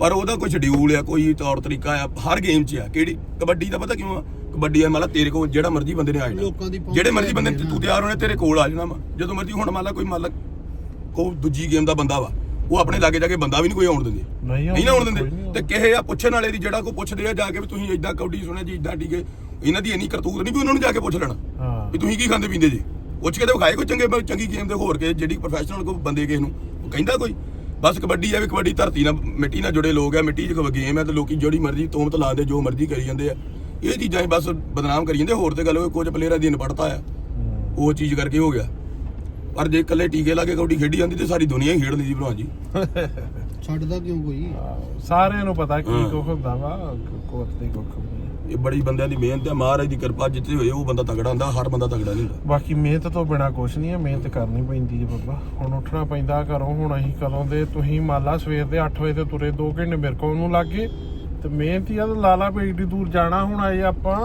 ਪਰ ਉਹਦਾ ਕੋਈ ਸ਼ਡਿਊਲ ਆ ਕੋਈ ਤੌਰ ਤਰੀਕਾ ਆ ਹਰ ਗੇਮ 'ਚ ਆ। ਕਿਹੜੀ? ਕਬੱਡੀ ਦਾ ਪਤਾ ਕਿਉਂ ਆ? ਕਬੱਡੀ ਆ ਮਤਲਬ ਤੇਰੇ ਕੋਲ ਜਿਹੜਾ ਮਰਜ਼ੀ ਬੰਦੇ ਨੇ ਆ ਜਾਣਾ। ਜਿਹੜੇ ਮਰਜ਼ੀ ਬੰਦੇ ਨਾ। ਤੂੰ ਤਿਆਰ ਹੋਣੇ ਤੇਰੇ ਕੋਲ ਆ ਜਾਣਾ ਵਾ। ਜਦੋਂ ਮਰਜ਼ੀ ਹੁਣ ਮੰਨ ਲਾ ਕੋਈ ਮੰਨ ਲਾ ਕੋ ਦੂਜੀ ਗੇਮ ਦਾ ਬੰਦਾ ਵਾ ਉਹ ਆਪਣੇ ਲਾਗੇ ਜਾ ਕੇ ਬੰਦਾ ਵੀ ਨਹੀਂ ਕੋਈ ਆਉਣ ਦਿੰਦੇ। ਨਹੀਂ ਆਉਣ ਦਿੰਦੇ। ਤੇ ਕਿਸੇ ਆ ਪੁੱਛਣ ਵਾਲੇ ਦੀ ਜਿਹੜਾ ਕੋ ਪੁੱਛਦੇ ਆ ਜਾ ਕੇ ਵੀ ਤੁਸੀਂ ਇਦਾਂ ਕਬੱਡੀ ਸੁਣਿਆ ਜੀ ਇਦਾਂ ਟੀਕੇ ਇਹਨਾਂ ਦੀ ਇੰਨੀ ਕਰਤੂਤ ਨਹੀਂ ਵੀ ਉਹਨਾਂ ਨੂੰ ਜਾ ਕੇ ਪੁੱਛ ਲੈਣਾ ਹਾਂ। ਵੀ ਤੁਸੀਂ ਕੀ ਖਾਂਦੇ ਪੀਂਦੇ ਜੀ? ਪੁੱਛ ਕੇ ਤੇ ਵਿਖਾਏ ਕੋਈ ਚੰਗੇ ਚੰਗੀ ਗੇਮ ਦੇ ਹੋਰ ਕੇ ਜਿਹੜੀ ਪ੍ਰੋਫੈਸ਼ਨਲ ਕੋ ਬੰਦੇ ਕਿਸੇ ਨੂੰ ਉਹ ਕਹਿੰਦਾ ਕੋਈ। ਬਸ ਕਬੱਡੀ ਆ ਵੀ ਕਬੱਡੀ ਧਰਤੀ ਨਾਲ ਮਿੱਟੀ ਨਾਲ ਜੁੜੇ ਲੋਕ ਆ ਮਿੱਟੀ 'ਚ ਗੇਮ ਹੈ ਤੇ ਲੋਕੀ ਜਿਹੜੀ ਮਰਜ਼ੀ ਤੋਮਤ ਲਾਉਂਦੇ ਜੋ ਮਰਜ਼ੀ ਕਰੀ ਜਾਂਦੇ ਆ। ਇਹ ਚੀਜ਼ਾਂ ਹੀ ਬਸ ਬਦਨਾਮ ਕਰੀ ਜਾਂਦੇ ਹੋਰ ਤੇ ਗੱਲ ਉਹ ਕੁਝ ਪਲੇਅਰਾਂ ਦੀ ਅਨਪੜ੍ਹਤਾ ਆ। ਉਹ ਚੀਜ਼ ਕਰਕੇ ਹੋ ਗਿਆ। ਪਰ ਜੇ ਇਕੱਲੇ ਟੀਕੇ ਲਾ ਕੇ ਕਬੱਡੀ ਖੇਡੀ ਜਾਂਦੀ ਤੇ ਸਾਰੀ ਦੁਨੀਆ ਹੀ ਖੇਡ ਲਈ ਜੀ ਭਲਵਾਨ ਜੀ। ਛੱਡਦਾ ਕਿਉਂ ਕੋਈ? ਸਾਰਿਆਂ ਨੂੰ ਪਤਾ ਕੀ। ਕੁਝ ਹੁੰਦਾ ਵਾ ਕੋਤ ਦੀ ਕੁੱਖ ਇਹ ਬੜੀ ਬੰਦਿਆਂ ਦੀ ਮਿਹਨਤ ਹੈ ਮਹਾਰਾਜ ਦੀ ਕਿਰਪਾ ਜਿੱਥੇ ਹੋਏ ਉਹ ਬੰਦਾ ਤਗੜਾ ਹੁੰਦਾ ਹਰ ਬੰਦਾ ਤਗੜਾ ਨਹੀਂ ਹੁੰਦਾ। ਬਾਕੀ ਮਿਹਨਤ ਤੋਂ ਬਿਨਾ ਕੁਛ ਨਹੀਂ ਹੈ ਮਿਹਨਤ ਕਰਨੀ ਪੈਂਦੀ ਹੈ ਬੱਬਾ। ਹੁਣ ਉੱਠਣਾ ਪੈਂਦਾ ਘਰੋਂ ਹੁਣ ਅਸੀਂ ਕਦੋਂ ਦੇ ਤੁਸੀਂ ਮੰਨ ਲਾ ਸਵੇਰ ਦੇ 8 ਵਜੇ ਤੇ ਤੁਰੇ 2 ਘੰਟੇ ਮੇਰੇ ਕੋਲ ਨੂੰ ਲੱਗੇ ਤੇ ਮਿਹਨਤ ਹੀ ਆ ਤੇ ਲਾਲਾ ਵੀ ਏਡੀ ਦੂਰ ਜਾਣਾ ਹੁਣ ਆਏ ਆਪਾਂ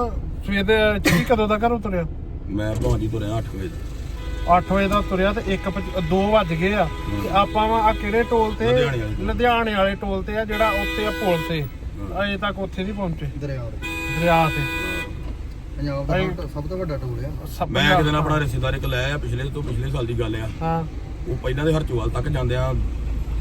ਸਵੇਰ ਦੇ ਚੀ ਕਦੋਂ ਦਾ ਘਰੋਂ ਤੁਰਿਆ? ਮੈਂ ਭਲਵਾਨ ਜੀ ਤੋਂ ਰਿਹਾ 8 ਵਜੇ। 8 ਵਜੇ ਦਾ ਤੁਰਿਆ ਤੇ 1 2 ਵੱਜ ਗਏ ਆ। ਤੇ ਆਪਾਂ ਵਾ ਆ ਕਿਹੜੇ ਟੋਲ ਤੇ? ਲੁਧਿਆਣੇ ਵਾਲੇ ਟੋਲ। ਤੇ ਆ ਜਿਹੜਾ ਉੱਤੇ ਆ ਪੁਲ ਤੇ। ਅਜੇ ਤੱਕ ਉੱਥੇ ਨਹੀਂ ਪਹੁੰਚੇ। ਦਰਿਆ ਦੇ ਦਰਿਆ ਤੇ। ਪੰਜਾਬ ਭਾਈ- ਦਾ ਸਭ ਤੋਂ ਵੱਡਾ ਟੋਲ ਆ। ਸਭ ਮੈਂ ਇੱਕ ਦਿਨ ਆਪਣਾ ਰਿਸ਼ਤੇਦਾਰ ਇੱਕ ਲੈ ਆ ਪਿਛਲੇ ਤੋਂ ਪਿਛਲੇ ਸਾਲ ਦੀ ਗੱਲ ਆ। ਹਾਂ। ਉਹ ਪਹਿਲਾਂ ਦੇ ਹਰਚੋਲ ਤੱਕ ਜਾਂਦੇ ਆ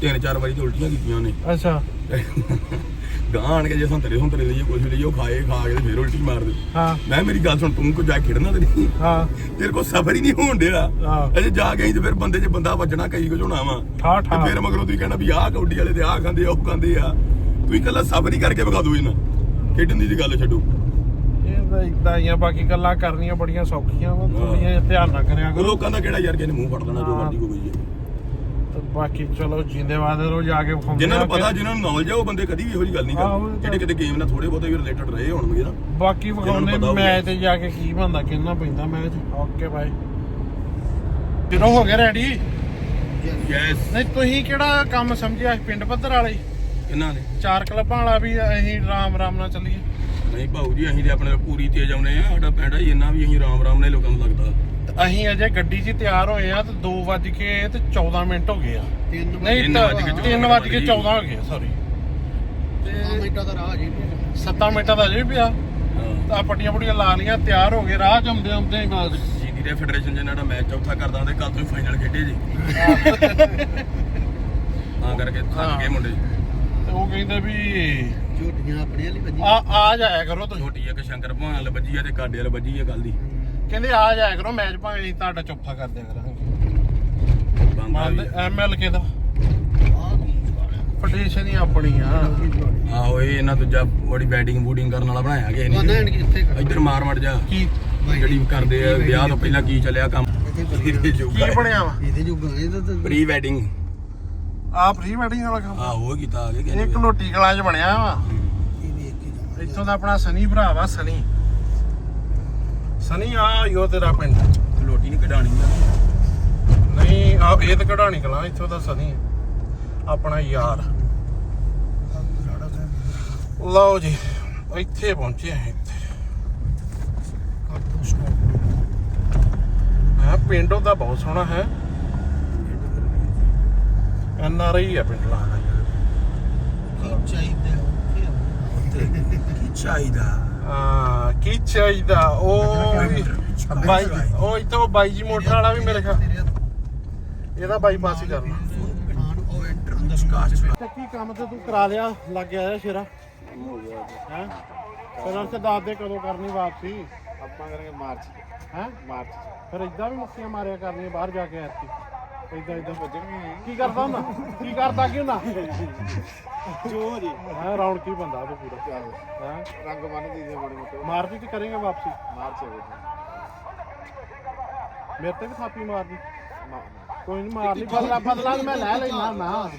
ਤਿੰਨ ਚਾਰ ਵਾਰੀ ਤੇ ਉਲਟੀਆਂ ਕੀਤੀਆਂ ਨੇ ਅੱਛਾ। ਗਾਂ ਆਣ ਕੇ ਜੇ ਸੰਤਰੇ ਸੰਤਰੇ ਲਈਏ ਕੁਝ ਲਈਏ ਉਹ ਖਾਏ ਖਾ ਕੇ ਤੇ ਫਿਰ ਉਲਟੀ ਮਾਰ ਦੇ ਹਾਂ। ਮੈਂ ਮੇਰੀ ਗੱਲ ਸੁਣ ਤੂੰ ਕੋ ਜਾ ਕੇ ਖੇਡਣਾ ਤੇ ਨਹੀਂ? ਹਾਂ। ਤੇਰੇ ਕੋ ਸਬਰ ਹੀ ਨਹੀਂ ਹੋਣ ਡਿਆ। ਅਜੇ ਜਾ ਕੇ ਆਈ ਤੇ ਫਿਰ ਬੰਦੇ 'ਚ ਬੰਦਾ ਵੱਜਣਾ ਕਈ ਕੁਝ ਹੋਣਾ ਵਾ। ਠਾ ਠਾ। ਤੇ ਫਿਰ ਮਗਰੋਂ ਤੁਸੀਂ ਕਹਿਣਾ ਵੀ ਆਹ ਕਬੱਡੀ ਵਾਲੇ ਤੇ ਆਹ ਖਾਂਦੇ ਆ ਉਹ ਖਾਂਦੇ ਆ। ਤੁਸੀਂ ਕੱਲਾ ਸਬਰ ਹੀ ਕਰਕੇ ਵਿਖਾ ਦੋ ਇਹਨਾਂ। ਖੇਡਣ ਦੀ ਗੱਲ ਛੱਡੋ। ਇਹ ਤਾਂ ਇਦਾਂ ਹੀ ਆ ਬਾਕੀ ਗੱਲਾਂ ਕਰਨੀਆਂ ਬੜੀਆਂ ਸੌਖੀਆਂ ਵਾ ਥੋੜੀਆਂ ਧਿਆਨ ਨਾਲ ਕਰਿਆ ਉਹ ਕਰੋ। ਲੋਕਾਂ ਦਾ ਕਿਹੜਾ ਯਾਰ ਕਿਸੇ ਨੇ ਮੂੰਹ ਫੜ ਲੈਣਾ ਜੋ ਮਰਜ਼ੀ ਕੋਈ ਹੈ ਤੇ ਬਾਕੀ ਚਲੋ ਜਿੰਦੇ ਵਾਦੇ ਰੋ ਜਾ ਕੇ ਵਿਖਾਉਂਦੇ ਜਿਨ੍ਹਾਂ ਨੂੰ ਆ ਕਿ- ਪਤਾ ਜਿਨ੍ਹਾਂ ਨੂੰ ਨੌਲੇਜ ਆ ਉਹ ਬੰਦੇ ਕਦੀ ਵੀ ਇਹੋ ਜਿਹੀ ਗੱਲ ਨਹੀਂ ਆਹੋ, ਉਹ ਕਰਦੇ। ਤਾਂ- ਜਿਹੜੇ ਕਿਤੇ ਗੇਮ ਨਾਲ ਥੋੜੇ ਬਹੁਤੇ ਵੀ ਰਿਲੇਟਡ ਰਹੇ ਹੋਣਗੇ ਨਾ ਬਾਕੀ ਵਿਖਾਉਂਦੇ ਪਤਾ ਹੋਊਗਾ। ਮੈਚ ਤੇ ਜਾ ਕੇ ਕੀ ਬੰਦਾ ਕਿੰਨਾ ਪੈਂਦਾ ਮੈਚ। ਓਕੇ ਬਾਈ ਚਲੋ ਹੋ ਗਿਆ ਰੈਡੀ ਯੈਸ ਨਹੀਂ ਤੁਸੀਂ ਕਿਹੜਾ ਕੰਮ ਸਮਝਿਆ ਪਿੰਡ ਪੱਧਰ ਵਾਲੇ? ਕਿੰਨਾ ਨੇ। ਚਾਰ ਕਲੱਬਾਂ ਵਾਲਾ ਵੀ ਅਸੀਂ ਰਾਮ ਰਾਮ ਨਾਲ ਚੱਲੀਏ। ਨਹੀਂ ਭਾਊ ਜੀ ਅਸੀਂ ਤੇ ਆਪਣੇ ਪੂਰੀ ਤੇਜ਼ ਆਉਨੇ ਆ ਸਾਡਾ ਪਿੰਡ ਹੀ ਇੰਨਾ ਵੀ ਅਸੀਂ ਰਾਮ ਰਾਮ ਨਾਲ ਲੋਕਾਂ ਨੂੰ ਲੱਗਦਾ। ਤੇ ਅਸੀਂ ਅਜੇ ਗੱਡੀ 'ਚ ਤਿਆਰ ਹੋਏ ਆ ਤੇ 2 ਵੱਜ ਕੇ ਤੇ 14 ਮਿੰਟ ਹੋ ਗਏ ਆ। ਨਹੀਂ ਕੇ 3 ਵੱਜ ਕੇ 14 ਹੋ ਗਏ ਸੌਰੀ ਤੇ ਮਿੰਟਾਂ ਦਾ ਰਾਹ ਜੀ। 7 ਮਿੰਟਾਂ ਦਾ ਜੇ ਪਿਆ। ਤਾਂ ਪੱਟੀਆਂ ਪੁੱਟੀਆਂ ਲਾ ਲੀਆਂ ਤਿਆਰ ਹੋ ਗਏ ਰਾਹ ਜੰਮਦੇ ਆਉਂਦੇ ਹੀ ਬਸ ਜੀਦੀ ਦੇ ਫੈਡਰੇਸ਼ਨ ਜਿਹਨਾਂ ਦਾ ਮੈਚ ਚੌਥਾ ਕਰਦਾ ਉਹਦੇ ਕੱਲ ਤੋਂ ਫਾਈਨਲ ਖੇਡੇ ਜੀ। ਤਾਂ ਕਰਕੇ ਥੱਕ ਗਏ ਮੁੰਡੇ। ਤੇ ਉਹ ਕਹਿੰਦੇ ਵੀ ਝੋਟੀਆਂ ਆਪਣੇ ਵਾਲੀ ਵੱਜੀ। ਆ ਆ ਜਾਇਆ ਕਰੋ ਤੁਸੀਂ। ਛੋਟੀ ਇੱਕ ਸ਼ੰਕਰ ਭਾਣ ਵਾਲ ਵੱਜੀ ਆ ਤੇ ਕਾਡੇ ਵਾਲ ਵੱਜੀ ਆ ਕੱਲ ਦੀ। ਕਹਿੰਦੇ ਆ ਜਾਇਆ ਕਰੋ ਮੈਚ ਭਾਵੇਂ ਅਸੀਂ ਤੁਹਾਡਾ ਚੌਥਾ ਕਰ ਦਿਆ ਕਰਾਂਗੇ। ਬੰਦਾ ਮੰਨਦੇ ਵੀ। ਐਮਐਲਕੇ ਦਾ। ਆਹ ਪਟੀਸ਼ਨ ਹੀ ਆਪਣੀ ਆ। ਆਹੋ ਇਹ ਇਹਨਾਂ ਦੂਜਾ ਬੜੀ ਬੈਟਿੰਗ ਬੂਟਿੰਗ ਕਰਨ ਵਾਲਾ ਬਣਾਇਆ ਕਿਸੇ ਨੇ। ਨੈਣ ਕਿੱਥੇ ਕਰ ਇੱਧਰ ਮਾਰ ਮੜ ਜਾ। ਕੀ? ਜਿਹੜੀ ਕਰਦੇ ਆ ਵਿਆਹ ਤੋਂ ਪਹਿਲਾਂ ਕੀ ਚੱਲਿਆ ਕੰਮ? ਕੀ ਬਣਿਆ ਵਾ? ਇਹਦੇ ਜੁਗ ਇਹਦਾ ਤਾਂ ਪ੍ਰੀ ਵੈਡਿੰਗ ਆ ਪ੍ਰੀ ਵੈਡਿੰਗ ਵਾਲਾ ਕੰਮ। ਆਹੋ ਕੀਤਾ ਆ ਕੇ ਇਹ ਕਲੋਟੀ ਕਲਾਂ 'ਚ ਬਣਿਆ ਵਾ। ਇਹ ਵੇਖ ਕੇ ਜਾਵਾਂ ਇੱਥੋਂ ਦਾ ਆਪਣਾ ਸਨੀ ਭਰਾ ਵਾ ਸਨੀ। ਸਨੀ ਆ ਯੋ ਤੇਰਾ ਪਿੰਡ। ਲੋਟੀ ਨਹੀਂ ਕਢਾਣੀ ਨਹੀਂ ਆ ਇਹ ਤਾਂ ਕਢਾਣੀ ਕਲਾਂ ਇੱਥੋਂ ਦਾ ਸਨੀ। ਆ। ਆਪਣਾ ਯਾਰ। ਲਓ ਜੀ ਇੱਥੇ ਪਹੁੰਚੇ ਆ ਇੱਥੇ ਹਾਂ ਪਿੰਡ ਉਹਦਾ ਬਹੁਤ ਸੋਹਣਾ ਹੈ। ਐਨ ਆਰ ਆਈ ਆ ਪਿੰਡ ਲਾਣਾ ਕੀ। ਚਾਹੀਦਾ ਕੀ ਚਾਹੀਦਾ? ਹਾਂ ਕੀ ਚਾਹੀਦਾ? ਉਹ ਵੀ ਬਾਈ ਉਹ ਇੱਥੋਂ ਬਾਈ ਜੀ ਮੋਟਰ ਵਾਲਾ ਵੀ ਮੇਰੇ ਖਿਆਲ ਇਹਦਾ ਬਾਈਪਾਸ ਹੀ ਕਰਨਾ। ਉਹ ਐਂਟਰ ਅੰਦਰ ਚੱਕੀ ਕੰਮ ਤੇ ਤੂੰ ਕਰਾ ਲਿਆ? ਲੱਗ ਗਿਆ ਸ਼ੇਰਾ। ਹੈ? ਫਿਰ ਉਸ ਦੱਸ ਦੇ ਕਦੋਂ ਕਰਨੀ ਵਾਪਸੀ। ਆਪਾਂ ਕਰਾਂਗੇ ਮਾਰਚ। ਹੈ? ਮਾਰਚ। ਫਿਰ ਇਦਾਂ ਵੀ ਮੁੱਕੀਆਂ ਮਾਰਿਆ ਕਰਨੀਆਂ ਬਾਹਰ ਜਾ ਕੇ ਐਤਕੀ। ਇਦਾਂ ਇਦਾਂ ਵੱਜਣਗੇ ਕੀ ਕਰਦਾ ਹੁੰਦਾ? ਕੀ ਕਰਦਾ ਕੀ ਹੁੰਦਾ? ਜੋ ਜੀ। ਹੈ ਰੌਣਕ ਬੰਦਾ ਉਹ ਪੂਰਾ। ਹੈ? ਰੰਗ ਬੰਨ ਦੀ ਮਾੜੀ ਮੋਟੇ। ਮਾਰਦੀ ਚ ਕਰੇਗਾ ਵਾਪਸੀ? ਮਾਰਚ ਹੋ ਮੇਰੇ ਤੇ ਵੀ ਥਾਪੀ ਮਾਰਦੀ ਕੋਈ ਨਹੀਂ ਮਾਰ ਲਈ ਬਦਲਾ ਬਦਲਾ ਤਾਂ ਮੈਂ ਲੈ ਲੈਣਾ ਨਾ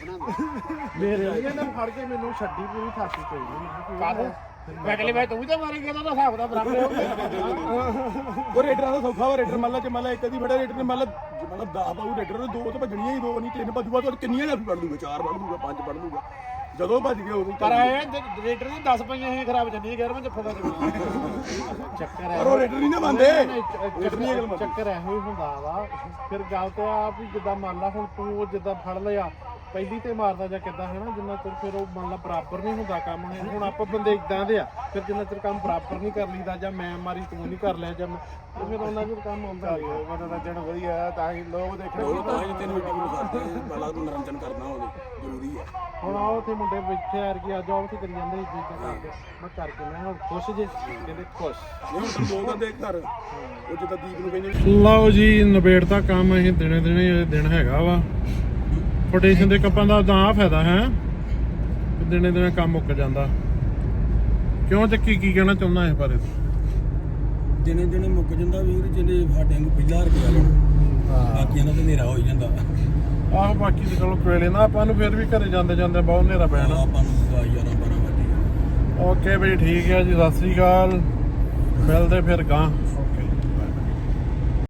ਮੇਰੇ ਇਹਨੇ ਫੜ ਕੇ ਮੈਨੂੰ ਛੱਡੀ ਪੂਰੀ ਥਾਪੀ ਕੋਈ ਨਹੀਂ ਕਾਹਦੇ? ਬੈਟਲੀ ਬਾਈ ਤੂੰ ਵੀ ਤਾਂ ਮਾਰੇਂਗਾ ਤਾਂ ਹਿਸਾਬ ਦਾ ਬਰਾਬਰ ਉਹ ਰੇਡਰਾਂ ਦਾ ਸੌਖਾ ਵਾ ਰੇਡਰ ਮੰਨ ਲਾ ਜੇ ਮੰਨ ਲਾ ਇੱਕ ਦੀ ਫੜਿਆ ਰੇਡਰ ਨੇ ਮੰਨ ਲਾ ਜੇ ਮੰਨ ਲਾ 10 ਪਾਉ ਰੇਡਰ ਨੇ ਦੋ ਤਾਂ ਭੱਜਣੀਆਂ ਹੀ ਦੋ ਨਹੀਂ ਤਿੰਨ ਭੱਜੂਗਾ ਤਾਂ ਕਿੰਨੀਆਂ ਦਾ ਪੜ ਲੂਗਾ ਚਾਰ ਪੜ ਲੂਗਾ ਪੰਜ ਪੜ ਲੂਗਾ। ਜਦੋਂ ਭੱਜ ਗਏ ਉਦੋਂ ਪਰ ਇਹ ਰੇਟਰ ਦੀ 10 ਪਈਆਂ ਇਹ ਖਰਾਬ ਜੰਨੀ 11ਵਾਂ ਜੱਫਾ ਦਾ ਚੱਕਰ ਹੈ ਪਰ ਉਹ ਰੇਡਰ ਨਹੀਂ ਨਾ ਮੰਨਦੇ। ਰੇਡਰ ਨਹੀਂ ਗੱਲ ਚੱਕਰ ਇਹੋ ਹੀ ਹੁੰਦਾ ਵਾ। ਫਿਰ ਗੱਲ ਤੇ ਆ ਵੀ ਜਿੱਦਾਂ ਮੰਨ ਲਾ ਹੁਣ ਤੂੰ ਜਿੱਦਾਂ ਫੜ ਲਿਆ ਪਹਿਲੀ ਤੇ ਮਾਰਦਾ ਜਾਂ ਕਿੱਦਾਂ ਹਨਾ? ਜਿੰਨਾ ਚਿਰ ਫਿਰ ਉਹ ਮੰਨ ਲਾ ਬਰਾਬਰ ਨਹੀਂ ਹੁੰਦਾ ਕੰਮ ਹੁਣ ਹੁਣ ਆਪਾਂ ਬੰਦੇ ਇਦਾਂ ਦੇ ਆ ਫਿਰ ਜਿੰਨਾ ਚਿਰ ਕੰਮ ਬਰਾਬਰ ਨਹੀਂ ਕਰ ਲਈਦਾ ਜਾਂ ਮੈਂ ਮਾਰੀ ਤੂੰ ਨਹੀਂ ਕਰ ਲਿਆ ਜਾਂ ਮੈਂ ਤੇ ਫਿਰ ਉਹਨਾਂ ਚਿਰ ਕੰਮ ਆਉਂਦਾ ਨਹੀਂ ਦਾ ਜਣ ਵਧੀਆ ਤਾਂ ਹੀ ਲੋਕ ਦੇਖਣ ਉਹ ਤਾਂ ਹੀ ਤੈਨੂੰ ਵੀਡੀਓ ਕਰਦੇ ਬਾਲਾ ਤੂੰ ਨਰੰਜਨ ਕਰਨਾ ਉਹਦੇ ਜ਼ਰੂਰੀ ਆ। ਹੁਣ ਆ ਉੱਥੇ ਮੁੰਡੇ ਬੈਠੇ ਯਾਰ ਕਿ ਅੱਜ ਉਹ ਉੱਥੇ ਕਰੀ ਜਾਂਦੇ ਇੱਦਾਂ ਕਰਕੇ। ਮੈਂ ਕਰਕੇ ਮੈਂ ਹੁਣ ਖੁਸ਼ ਜੇ ਕਹਿੰਦੇ ਖੁਸ਼। ਨਹੀਂ ਹੁਣ ਤੂੰ ਦੋ ਦੇਖ ਘਰ। ਉਹ ਜਿੱਦਾਂ ਦੀਪ ਨੂੰ ਕਹਿੰਦੇ ਲਓ ਜੀ ਨਵੇੜ ਦਾ ਕੰਮ ਇਹ ਦਿਨੇ ਦਿਨੇ ਇਹ ਦਿਨ ਹੈਗਾ ਵਾ। ਫੋਟੇਸ਼ਨ ਦੇ ਕੱਪਾਂ ਦਾ ਤਾਂ ਆ ਫਾਇਦਾ ਹੈ। ਦਿਨੇ ਦਿਨੇ ਕੰਮ ਮੁੱਕ ਜਾਂਦਾ। ਕਿਉਂ ਚੱਕੀ ਕੀ ਕਹਿਣਾ ਚਾਹੁੰਦਾ ਇਸ ਬਾਰੇ? ਦਿਨੇ ਦਿਨੇ ਮੁੱਕ ਜਾਂਦਾ ਵੀਰ ਜਿਹਨੇ ਸਾਡੇ ਨੂੰ ਪਹਿਲਾਂ ਰੁਕਿਆ ਬਾਕੀਆਂ ਦਾ ਤਾਂ ਹਨੇਰਾ ਹੋ ਹੀ ਜਾਂਦਾ। ਆਹ ਬਾਕੀ ਤੇ ਚਲੋ ਕੋਲੇ ਨਾ ਆਪਾਂ ਨੂੰ ਫਿਰ ਵੀ ਘਰੇ ਜਾਂਦੇ ਜਾਂਦੇ ਬਹੁਤ ਹਨੇਰਾ ਪੈਣਾ ਆਪਾਂ ਨੂੰ 11 12 ਵਜੇ ਓਕੇ ਬਈ ਠੀਕ ਹੈ ਜੀ ਸਤਿ ਸ੍ਰੀ ਅਕਾਲ। ਮਿਲਦੇ ਫਿਰ ਗਾਂ